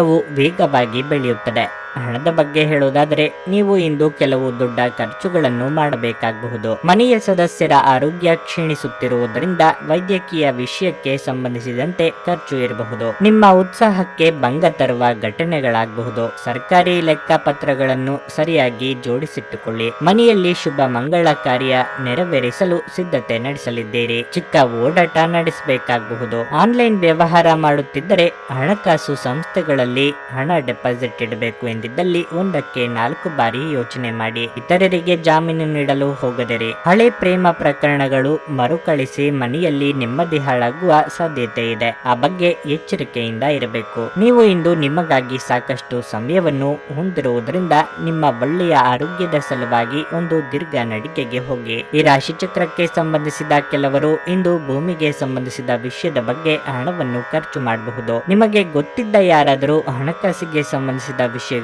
ವ್ಯಾಪಾರವು ವೇಗವಾಗಿ ಬೆಳೆಯುತ್ತದೆ. ಹಣದ ಬಗ್ಗೆ ಹೇಳುವುದಾದರೆ, ನೀವು ಇಂದು ಕೆಲವು ದೊಡ್ಡ ಖರ್ಚುಗಳನ್ನು ಮಾಡಬೇಕಾಗಬಹುದು. ಮನೆಯ ಸದಸ್ಯರ ಆರೋಗ್ಯ ಕ್ಷೀಣಿಸುತ್ತಿರುವುದರಿಂದ ವೈದ್ಯಕೀಯ ವಿಷಯಕ್ಕೆ ಸಂಬಂಧಿಸಿದಂತೆ ಖರ್ಚು ಇರಬಹುದು. ನಿಮ್ಮ ಉತ್ಸಾಹಕ್ಕೆ ಭಂಗ ತರುವ ಘಟನೆಗಳಾಗಬಹುದು. ಸರ್ಕಾರಿ ಲೆಕ್ಕಪತ್ರಗಳನ್ನು ಸರಿಯಾಗಿ ಜೋಡಿಸಿಟ್ಟುಕೊಳ್ಳಿ. ಮನೆಯಲ್ಲಿ ಶುಭ ಮಂಗಳ ಕಾರ್ಯ ನೆರವೇರಿಸಲು ಸಿದ್ಧತೆ ನಡೆಸಲಿದ್ದೀರಿ. ಚಿಕ್ಕ ಓಡಾಟ ನಡೆಸಬೇಕಾಗಬಹುದು. ಆನ್ಲೈನ್ ವ್ಯವಹಾರ ಮಾಡುತ್ತಿದ್ದರೆ, ಹಣಕಾಸು ಸಂಸ್ಥೆಗಳಲ್ಲಿ ಹಣ ಡೆಪಾಸಿಟ್ ಇಡಬೇಕು ಎಂದಿದ್ದಲ್ಲಿ ಒಂದಕ್ಕೆ ನಾಲ್ಕು ಬಾರಿ ಯೋಚನೆ ಮಾಡಿ ಇತರರಿಗೆ ಜಾಮೀನು ನೀಡಲು ಹೋಗದರೆ ಹಳೆ ಪ್ರೇಮ ಪ್ರಕರಣಗಳು ಮರುಕಳಿಸಿ ಮನೆಯಲ್ಲಿ ನೆಮ್ಮದಿ ಹಾಳಾಗುವ ಸಾಧ್ಯತೆ ಇದೆ. ಆ ಬಗ್ಗೆ ಎಚ್ಚರಿಕೆಯಿಂದ ಇರಬೇಕು. ನೀವು ಇಂದು ನಿಮಗಾಗಿ ಸಾಕಷ್ಟು ಸಮಯವನ್ನು ಹೊಂದಿರುವುದರಿಂದ ನಿಮ್ಮ ಒಳ್ಳೆಯ ಆರೋಗ್ಯದ ಸಲುವಾಗಿ ಒಂದು ದೀರ್ಘ ನಡಿಗೆಗೆ ಹೋಗಿ. ಈ ರಾಶಿ ಚಕ್ರಕ್ಕೆ ಸಂಬಂಧಿಸಿದ ಕೆಲವರು ಇಂದು ಭೂಮಿಗೆ ಸಂಬಂಧಿಸಿದ ವಿಷಯದ ಬಗ್ಗೆ ಹಣವನ್ನು ಖರ್ಚು ಮಾಡಬಹುದು. ನಿಮಗೆ ಗೊತ್ತಿದ್ದ ಯಾರಾದರೂ ಹಣಕಾಸಿಗೆ ಸಂಬಂಧಿಸಿದ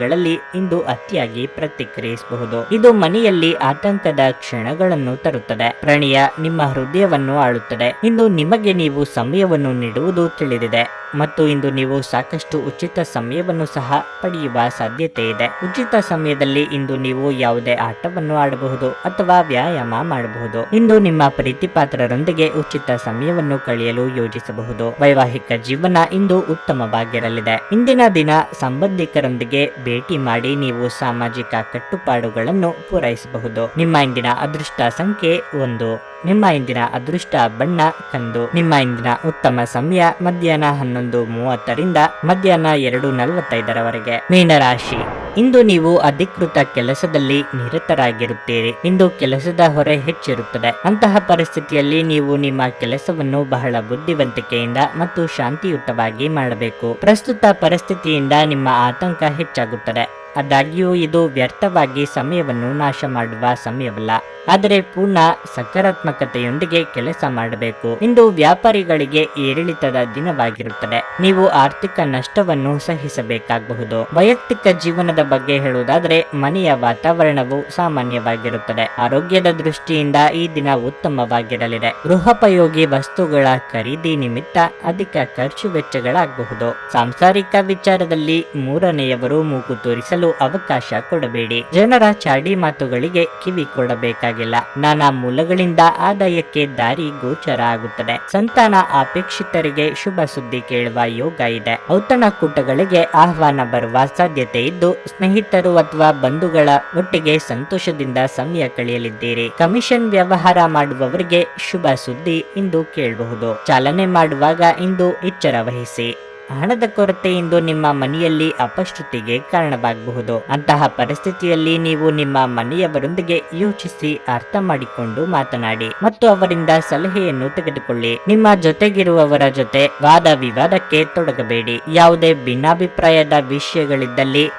ವಿಷಯಗಳಲ್ಲಿ ಇಂದು ಅತಿಯಾಗಿ ಪ್ರತಿಕ್ರಿಯಿಸಬಹುದು. ಇದು ಮನೆಯಲ್ಲಿ ಆತಂಕದ ಕ್ಷಣಗಳನ್ನು ತರುತ್ತದೆ. ಪ್ರಣಯ ನಿಮ್ಮ ಹೃದಯವನ್ನು ಆಳುತ್ತದೆ. ಇಂದು ನಿಮಗೆ ನೀವು ಸಮಯವನ್ನು ನೀಡುವುದು ತಿಳಿದಿದೆ. ಮತ್ತು ಇಂದು ನೀವು ಸಾಕಷ್ಟು ಉಚಿತ ಸಮಯವನ್ನು ಸಹ ಪಡೆಯುವ ಸಾಧ್ಯತೆ ಇದೆ. ಉಚಿತ ಸಮಯದಲ್ಲಿ ಇಂದು ನೀವು ಯಾವುದೇ ಆಟವನ್ನು ಆಡಬಹುದು ಅಥವಾ ವ್ಯಾಯಾಮ ಮಾಡಬಹುದು. ಇಂದು ನಿಮ್ಮ ಪ್ರೀತಿಪಾತ್ರರೊಂದಿಗೆ ಉಚಿತ ಸಮಯವನ್ನು ಕಳೆಯಲು ಯೋಜಿಸಬಹುದು. ವೈವಾಹಿಕ ಜೀವನ ಇಂದು ಉತ್ತಮವಾಗಿರಲಿದೆ. ಇಂದಿನ ದಿನ ಸಂಬಂಧಿಕರೊಂದಿಗೆ ಭೇಟಿ ಮಾಡಿ ನೀವು ಸಾಮಾಜಿಕ ಕಟ್ಟುಪಾಡುಗಳನ್ನು ಪೂರೈಸಬಹುದು. ನಿಮ್ಮ ಇಂದಿನ ಅದೃಷ್ಟ ಸಂಖ್ಯೆ ಒಂದು. ನಿಮ್ಮ ಇಂದಿನ ಅದೃಷ್ಟ ಬಣ್ಣ ಕಂದು. ನಿಮ್ಮ ಇಂದಿನ ಉತ್ತಮ ಸಮಯ ಮಧ್ಯಾಹ್ನ ಹನ್ನೊಂದು ಮೂವತ್ತರಿಂದ ಮಧ್ಯಾಹ್ನ ಎರಡು ನಲವತ್ತೈದರವರೆಗೆ. ಮೀನರಾಶಿ. ಇಂದು ನೀವು ಅಧಿಕೃತ ಕೆಲಸದಲ್ಲಿ ನಿರತರಾಗಿರುತ್ತೀರಿ. ಇಂದು ಕೆಲಸದ ಹೊರೆ ಹೆಚ್ಚಿರುತ್ತದೆ. ಅಂತಹ ಪರಿಸ್ಥಿತಿಯಲ್ಲಿ ನೀವು ನಿಮ್ಮ ಕೆಲಸವನ್ನು ಬಹಳ ಬುದ್ಧಿವಂತಿಕೆಯಿಂದ ಮತ್ತು ಶಾಂತಿಯುತವಾಗಿ ಮಾಡಬೇಕು. ಪ್ರಸ್ತುತ ಪರಿಸ್ಥಿತಿಯಿಂದ ನಿಮ್ಮ ಆತಂಕ ಹೆಚ್ಚಾಗುತ್ತದೆ. ಆದಾಗ್ಯೂ ಇದು ವ್ಯರ್ಥವಾಗಿ ಸಮಯವನ್ನು ನಾಶ ಮಾಡುವ ಸಮಯವಲ್ಲ. ಆದರೆ ಪೂರ್ಣ ಸಕಾರಾತ್ಮಕತೆಯೊಂದಿಗೆ ಕೆಲಸ ಮಾಡಬೇಕು. ಇಂದು ವ್ಯಾಪಾರಿಗಳಿಗೆ ಏರಿಳಿತದ ದಿನವಾಗಿರುತ್ತದೆ. ನೀವು ಆರ್ಥಿಕ ನಷ್ಟವನ್ನು ಸಹಿಸಬೇಕಾಗಬಹುದು. ವೈಯಕ್ತಿಕ ಜೀವನದ ಬಗ್ಗೆ ಹೇಳುವುದಾದರೆ, ಮನೆಯ ವಾತಾವರಣವು ಸಾಮಾನ್ಯವಾಗಿರುತ್ತದೆ. ಆರೋಗ್ಯದ ದೃಷ್ಟಿಯಿಂದ ಈ ದಿನ ಉತ್ತಮವಾಗಿರಲಿದೆ. ಗೃಹೋಪಯೋಗಿ ವಸ್ತುಗಳ ಖರೀದಿ ನಿಮಿತ್ತ ಅಧಿಕ ಖರ್ಚು ವೆಚ್ಚಗಳಾಗಬಹುದು. ಸಾಂಸಾರಿಕ ವಿಚಾರದಲ್ಲಿ ಮೂರನೆಯವರು ಮೂಗು ತೋರಿಸಲು ಅವಕಾಶ ಕೊಡಬೇಡಿ. ಜನರ ಚಾಡಿ ಮಾತುಗಳಿಗೆ ಕಿವಿ ಕೊಡಬೇಕಾಗಿಲ್ಲ. ನಾನಾ ಮೂಲಗಳಿಂದ ಆದಾಯಕ್ಕೆ ದಾರಿ ಗೋಚರ ಆಗುತ್ತದೆ. ಸಂತಾನ ಅಪೇಕ್ಷಿತರಿಗೆ ಶುಭ ಸುದ್ದಿ ಕೇಳುವ ಯೋಗ ಇದೆ. ಔತಣಕೂಟಗಳಿಗೆ ಆಹ್ವಾನ ಬರುವ ಸಾಧ್ಯತೆ ಇದ್ದು, ಸ್ನೇಹಿತರು ಅಥವಾ ಬಂಧುಗಳ ಒಟ್ಟಿಗೆ ಸಂತೋಷದಿಂದ ಸಮಯ ಕಳೆಯಲಿದ್ದೀರಿ. ಕಮಿಷನ್ ವ್ಯವಹಾರ ಮಾಡುವವರಿಗೆ ಶುಭ ಸುದ್ದಿ ಇಂದು ಕೇಳಬಹುದು. ಚಾಲನೆ ಮಾಡುವಾಗ ಇಂದು ಎಚ್ಚರ ವಹಿಸಿ. ಹಣದ ಕೊರತೆಯಿಂದ ನಿಮ್ಮ ಮನೆಯಲ್ಲಿ ಅಪಶ್ರುತಿಗೆ ಕಾರಣವಾಗಬಹುದು. ಅಂತಹ ಪರಿಸ್ಥಿತಿಯಲ್ಲಿ ನೀವು ನಿಮ್ಮ ಮನೆಯವರೊಂದಿಗೆ ಯೋಚಿಸಿ ಅರ್ಥ ಮಾಡಿಕೊಂಡು ಮಾತನಾಡಿ ಮತ್ತು ಅವರಿಂದ ಸಲಹೆಯನ್ನು ತೆಗೆದುಕೊಳ್ಳಿ. ನಿಮ್ಮ ಜೊತೆಗಿರುವವರ ಜೊತೆ ವಾದ ವಿವಾದಕ್ಕೆ ತೊಡಗಬೇಡಿ. ಯಾವುದೇ ಭಿನ್ನಾಭಿಪ್ರಾಯದ ವಿಷಯಗಳಿದ್ದಲ್ಲಿ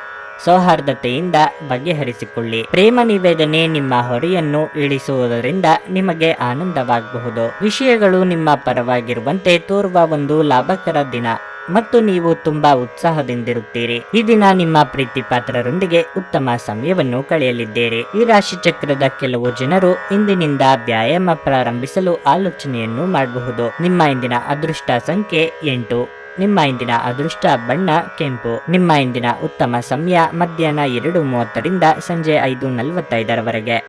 ಸೌಹಾರ್ದತೆಯಿಂದ ಬಗೆಹರಿಸಿಕೊಳ್ಳಿ. ಪ್ರೇಮ ನಿವೇದನೆ ನಿಮ್ಮ ಹೊರೆಯನ್ನು ಇಳಿಸುವುದರಿಂದ ನಿಮಗೆ ಆನಂದವಾಗಬಹುದು. ವಿಷಯಗಳು ನಿಮ್ಮ ಪರವಾಗಿರುವಂತೆ ತೋರುವ ಒಂದು ಲಾಭಕರ ದಿನ. ಮತ್ತು ನೀವು ತುಂಬಾ ಉತ್ಸಾಹದಿಂದಿರುತ್ತೀರಿ. ಈ ದಿನ ನಿಮ್ಮ ಪ್ರೀತಿ ಪಾತ್ರರೊಂದಿಗೆ ಉತ್ತಮ ಸಮಯವನ್ನು ಕಳೆಯಲಿದ್ದೀರಿ. ಈ ರಾಶಿ ಚಕ್ರದ ಕೆಲವು ಜನರು ಇಂದಿನಿಂದ ವ್ಯಾಯಾಮ ಪ್ರಾರಂಭಿಸಲು ಆಲೋಚನೆಯನ್ನು ಮಾಡಬಹುದು. ನಿಮ್ಮ ಇಂದಿನ ಅದೃಷ್ಟ ಸಂಖ್ಯೆ ಎಂಟು. ನಿಮ್ಮ ಇಂದಿನ ಅದೃಷ್ಟ ಬಣ್ಣ ಕೆಂಪು. ನಿಮ್ಮ ಇಂದಿನ ಉತ್ತಮ ಸಮಯ ಮಧ್ಯಾಹ್ನ ಎರಡು ಮೂವತ್ತರಿಂದ ಸಂಜೆ ಐದು ನಲವತ್ತೈದರವರೆಗೆ.